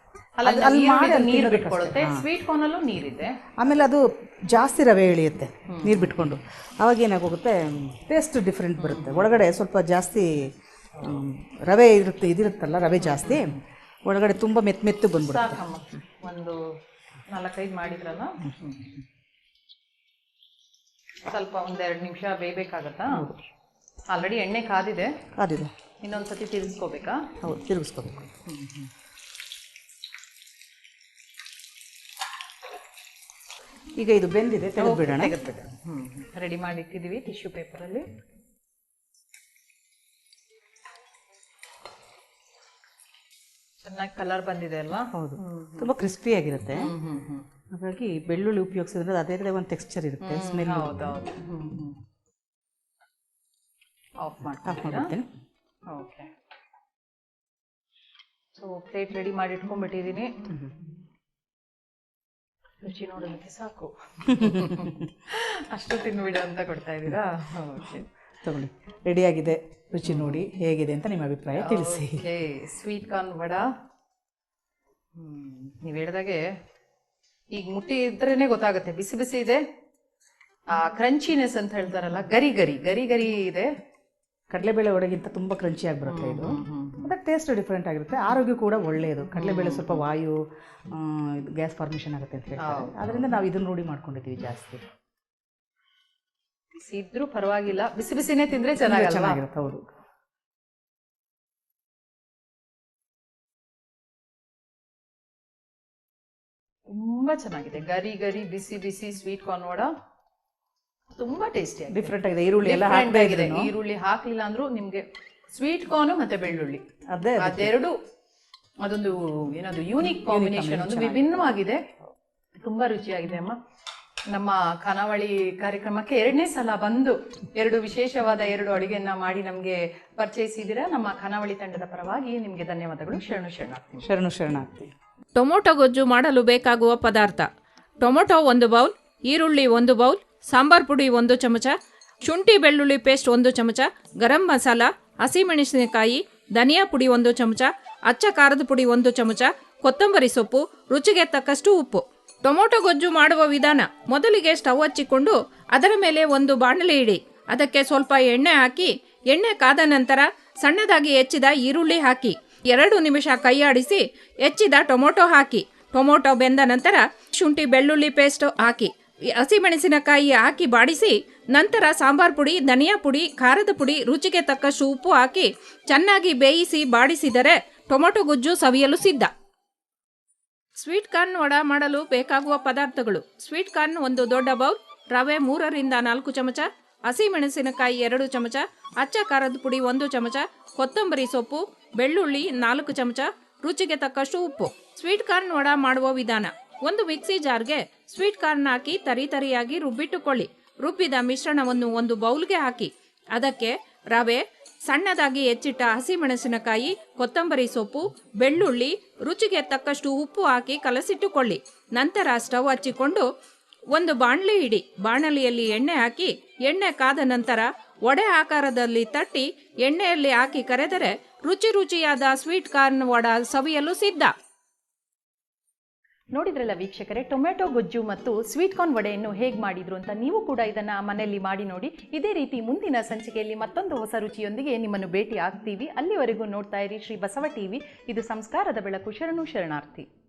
A: ನೀರು ಬಿಟ್ಕೊಳ್ಳುತ್ತೆ ಸ್ವೀಟ್ ನೀರಿದೆ.
B: ಆಮೇಲೆ ಅದು ಜಾಸ್ತಿ ರವೆ ಎಳೆಯುತ್ತೆ ನೀರು ಬಿಟ್ಕೊಂಡು. ಅವಾಗ ಏನಾಗೋಗುತ್ತೆ? ಟೇಸ್ಟ್ ಡಿಫ್ರೆಂಟ್ ಬರುತ್ತೆ. ಒಳಗಡೆ ಸ್ವಲ್ಪ ಜಾಸ್ತಿ ರವೆ ಇರುತ್ತೆ ಇದಿರುತ್ತಲ್ಲ ರವೆ ಜಾಸ್ತಿ. ಒಳಗಡೆ ತುಂಬ ಮೆತ್ತ ಮೆತ್ತು ಬಂದ್ಬಿಡುತ್ತೆ.
A: ಒಂದು ನಾಲ್ಕೈದು ಮಾಡಿದ್ರಲ್ಲ? ಸ್ವಲ್ಪ ಒಂದೆರಡು ನಿಮಿಷ ಬೇಯಬೇಕಾಗತ್ತಾ? ಆಲ್ರೆಡಿ ಎಣ್ಣೆ ಕಾದಿದೆ.
B: ಕಾದಿದೆ.
A: ಇನ್ನೊಂದು ಸತಿ ತಿರುಗಿಸ್ಕೋಬೇಕಾ?
B: ಹೌದು ತಿರುಗಿಸ್ಕೋಬೇಕು. ಈಗ ಇದು ಬೆಂದಿದೆ ತೆಗೆದು ಬಿಡೋಣ
A: ರೆಡಿ ಮಾಡಿ ಇಟ್ಟಿದ್ದೀವಿ ಟಿಶ್ಯೂ ಪೇಪರಲ್ಲಿ. ಚೆನ್ನಾಗಿ ಕಲರ್ ಬಂದಿದೆ ಅಲ್ವಾ?
B: ಹೌದು. ತುಂಬ ಕ್ರಿಸ್ಪಿಯಾಗಿರುತ್ತೆ ಹಾಗಾಗಿ ಬೆಳ್ಳುಳ್ಳಿ ಉಪಯೋಗಿಸಿದ್ರೆ ಅದೇ ಒಂದು ಟೆಕ್ಸ್ಚರ್ ಇರುತ್ತೆ ಸ್ಮೆಲ್
A: ಹೌದೌದು ಹ್ಮ್ ಆಫ್ ಮಾಡ್ತೀನಿ ಓಕೆ ಸೊ ಪ್ಲೇಟ್ ರೆಡಿ ಮಾಡಿ ಇಟ್ಕೊಂಡ್ಬಿಟ್ಟಿದ್ದೀನಿ ರುಚಿ ನೋಡೋದಕ್ಕೆ ಸಾಕು. <laughs> ಅಷ್ಟು ತಿನ್ಬಿಡ ಅಂತ ಕೊಡ್ತಾ ಇದ್ದೀರಾ? <laughs> ಓಕೆ
B: ತಗೊಳ್ಳಿ. ರೆಡಿಯಾಗಿದೆ. ರುಚಿ ನೋಡಿ ಹೇಗಿದೆ ಅಂತ ನಿಮ್ಮ ಅಭಿಪ್ರಾಯ ತಿಳಿಸಿ.
A: Okay sweet corn vada. ನೀವು ಹೇಳಿದಾಗೆ ಈಗ ಮುಟ್ಟಿ ಇದ್ರೇನೆ ಗೊತ್ತಾಗುತ್ತೆ. ಬಿಸಿ ಬಿಸಿ ಇದೆ. ಆ ಕ್ರಂಚಿನೆಸ್ ಅಂತ ಹೇಳ್ತಾರಲ್ಲ ಗರಿ ಗರಿ ಗರಿ ಗರಿ ಇದೆ.
B: ಕಡಲೆಬೇಳೆ ಒಳಗಿಂತ ತುಂಬ ಕ್ರಂಚಿಯಾಗಿ ಬರುತ್ತೆ ಇದು. ಅದಕ್ಕೆ ಟೇಸ್ಟ್ ಡಿಫ್ರೆಂಟ್ ಆಗಿರುತ್ತೆ. ಆರೋಗ್ಯ ಕೂಡ ಒಳ್ಳೆಯದು. ಕಡಲೆಬೇಳೆ ಸ್ವಲ್ಪ ವಾಯು ಗ್ಯಾಸ್ ಫಾರ್ಮೇಷನ್ ಆಗುತ್ತೆ ಅಂತ ಹೇಳ್ತಾರೆ. ಅದರಿಂದ ನಾವು ಇದನ್ನ ರೂಢಿ ಮಾಡ್ಕೊಂಡಿದ್ದೀವಿ ಜಾಸ್ತಿ.
A: ಬಿಸಿ ಇದ್ರೂ ಪರವಾಗಿಲ್ಲ. ಬಿಸಿ ಬಿಸಿನೇ ತಿಂದ್ರೆ ಚೆನ್ನಾಗಿ
B: ಚೆನ್ನಾಗಿರುತ್ತೆ ಹೌದು.
A: ತುಂಬಾ ಚೆನ್ನಾಗಿದೆ. ಗರಿ ಗರಿ ಬಿಸಿ ಬಿಸಿ ಸ್ವೀಟ್ ಕಾರ್ನ್ ವಡ ತುಂಬಾ ಟೇಸ್ಟಿ ಆಗಿದೆ.
B: ಡಿಫ್ರೆಂಟ್ ಆಗಿದೆ. ಈರುಳ್ಳಿ ಎಲ್ಲ
A: ಆಗಿದೆ. ಈರುಳ್ಳಿ ಹಾಕ್ಲಿಲ್ಲ ಅಂದ್ರೂ ನಿಮ್ಗೆ ಸ್ವೀಟ್ ಕಾರ್ನ್ ಮತ್ತೆ ಬೆಳ್ಳುಳ್ಳಿ.
B: ಅದೇ
A: ಅದೆರಡು ಅದೊಂದು ಏನದು ಯೂನಿಕ್ ಕಾಂಬಿನೇಷನ್ ಒಂದು ವಿಭಿನ್ನವಾಗಿದೆ. ತುಂಬಾ ರುಚಿಯಾಗಿದೆ ಅಮ್ಮ. ನಮ್ಮ ಖಾನಾವಳಿ ಕಾರ್ಯಕ್ರಮಕ್ಕೆ ಎರಡನೇ ಸಲ ಬಂದು ಎರಡು ವಿಶೇಷವಾದ ಎರಡು ಅಡುಗೆಯನ್ನ ಮಾಡಿ ನಮಗೆ ಪರಿಚಯಿಸಿದಿರಾ ನಮ್ಮ ಖಾನಾವಳಿ ತಂಡದ ಪರವಾಗಿ ನಿಮಗೆ ಧನ್ಯವಾದಗಳು. ಶರಣು ಶರಣಾರ್ಥಿ
B: ಶರಣು ಶರಣಾರ್ಥಿ.
C: ಟೊಮೊಟೊ ಗೊಜ್ಜು ಮಾಡಲು ಬೇಕಾಗುವ ಪದಾರ್ಥ. ಟೊಮೊಟೊ ಒಂದು ಬೌಲ್ ಈರುಳ್ಳಿ ಒಂದು ಬೌಲ್ ಸಾಂಬಾರ್ ಪುಡಿ ಒಂದು ಚಮಚ ಶುಂಠಿ ಬೆಳ್ಳುಳ್ಳಿ ಪೇಸ್ಟ್ ಒಂದು ಚಮಚ ಗರಂ ಮಸಾಲ ಹಸಿಮೆಣಸಿನಕಾಯಿ ಧನಿಯಾ ಪುಡಿ ಒಂದು ಚಮಚ ಅಚ್ಚ ಖಾರದ ಪುಡಿ ಒಂದು ಚಮಚ ಕೊತ್ತಂಬರಿ ಸೊಪ್ಪು ರುಚಿಗೆ ತಕ್ಕಷ್ಟು ಉಪ್ಪು. ಟೊಮೊಟೊ ಗೊಜ್ಜು ಮಾಡುವ ವಿಧಾನ. ಮೊದಲಿಗೆ ಸ್ಟವ್ ಹಚ್ಚಿಕೊಂಡು ಅದರ ಮೇಲೆ ಒಂದು ಬಾಣಲೆ ಇಡಿ. ಅದಕ್ಕೆ ಸ್ವಲ್ಪ ಎಣ್ಣೆ ಹಾಕಿ, ಎಣ್ಣೆ ಕಾದ ನಂತರ ಸಣ್ಣದಾಗಿ ಹೆಚ್ಚಿದ ಈರುಳ್ಳಿ ಹಾಕಿ, ಎರಡು ನಿಮಿಷ ಕೈಯಾಡಿಸಿ ಹೆಚ್ಚಿದ ಟೊಮೊಟೊ ಹಾಕಿ. ಟೊಮೊಟೊ ಬೆಂದ ನಂತರ ಶುಂಠಿ ಬೆಳ್ಳುಳ್ಳಿ ಪೇಸ್ಟ್ ಹಾಕಿ, ಹಸಿಮೆಣಸಿನಕಾಯಿ ಹಾಕಿ ಬಾಡಿಸಿ, ನಂತರ ಸಾಂಬಾರ್ ಪುಡಿ, ಧನಿಯಾ ಪುಡಿ, ಖಾರದ ಪುಡಿ, ರುಚಿಗೆ ತಕ್ಕಷ್ಟು ಉಪ್ಪು ಹಾಕಿ ಚೆನ್ನಾಗಿ ಬೇಯಿಸಿ ಬಾಡಿಸಿದರೆ ಟೊಮೊಟೊ ಗೊಜ್ಜು ಸವಿಯಲು ಸಿದ್ಧ. ಸ್ವೀಟ್ ಕಾರ್ನ್ ವಡ ಮಾಡಲು ಬೇಕಾಗುವ ಪದಾರ್ಥಗಳು. ಸ್ವೀಟ್ ಕಾರ್ನ್ ಒಂದು ದೊಡ್ಡ ಬೌಲ್, ರವೆ ಮೂರರಿಂದ ನಾಲ್ಕು ಚಮಚ ಹಸಿಮೆಣಸಿನಕಾಯಿ ಎರಡು ಚಮಚ, ಅಚ್ಚ ಖಾರದ ಪುಡಿ ಒಂದು ಚಮಚ, ಕೊತ್ತಂಬರಿ ಸೊಪ್ಪು, ಬೆಳ್ಳುಳ್ಳಿ ನಾಲ್ಕು ಚಮಚ, ರುಚಿಗೆ ತಕ್ಕಷ್ಟು ಉಪ್ಪು. ಸ್ವೀಟ್ ಕಾರ್ನ್ ವಡ ಮಾಡುವ ವಿಧಾನ. ಒಂದು ಮಿಕ್ಸಿ ಜಾರ್ಗೆ ಸ್ವೀಟ್ ಕಾರ್ನ್ ಹಾಕಿ ತರಿ ತರಿಯಾಗಿ ರುಬ್ಬಿಟ್ಟುಕೊಳ್ಳಿ. ರುಬ್ಬಿದ ಮಿಶ್ರಣವನ್ನು ಒಂದು ಬೌಲ್ಗೆ ಹಾಕಿ. ಅದಕ್ಕೆ ರವೆ ಸಣ್ಣದಾಗಿ ಹೆಚ್ಚಿಟ್ಟ ಹಸಿಮೆಣಸಿನಕಾಯಿ, ಕೊತ್ತಂಬರಿ ಸೊಪ್ಪು, ಬೆಳ್ಳುಳ್ಳಿ, ರುಚಿಗೆ ತಕ್ಕಷ್ಟು ಉಪ್ಪು ಹಾಕಿ ಕಲಸಿಟ್ಟುಕೊಳ್ಳಿ. ನಂತರ ಸ್ಟವ್ ಹಚ್ಚಿಕೊಂಡು ಒಂದು ಬಾಣಲಿ ಇಡಿ. ಬಾಣಲಿಯಲ್ಲಿ ಎಣ್ಣೆ ಹಾಕಿ, ಎಣ್ಣೆ ಕಾದ ನಂತರ ವಡೆ ಆಕಾರದಲ್ಲಿ ತಟ್ಟಿ, ಎಣ್ಣೆಯಲ್ಲಿ ಹಾಕಿ ಕರೆದರೆ ರುಚಿ ರುಚಿಯಾದ ಸ್ವೀಟ್ ಕಾರ್ನ್ ವಡ ಸವಿಯಲು ಸಿದ್ಧ.
A: ನೋಡಿದ್ರಲ್ಲ ವೀಕ್ಷಕರೇ ಟೊಮೆಟೊ ಗೊಜ್ಜು ಮತ್ತು ಸ್ವೀಟ್ ಕಾರ್ನ್ ವಡೆಯನ್ನು ಹೇಗೆ ಮಾಡಿದ್ರು ಅಂತ ನೀವು ಕೂಡ ಇದನ್ನ ಮನೆಯಲ್ಲಿ ಮಾಡಿ ನೋಡಿ. ಇದೇ ರೀತಿ ಮುಂದಿನ ಸಂಚಿಕೆಯಲ್ಲಿ ಮತ್ತೊಂದು ಹೊಸ ರುಚಿಯೊಂದಿಗೆ ನಿಮ್ಮನ್ನು ಭೇಟಿ ಆಗ್ತೀವಿ ಅಲ್ಲಿವರೆಗೂ ನೋಡ್ತಾ ಇರಿ ಶ್ರೀ ಬಸವ ಟಿವಿ. ಇದು ಸಂಸ್ಕಾರದ ಬೆಳಕು. ಶರಣು ಶರಣಾರ್ಥಿ.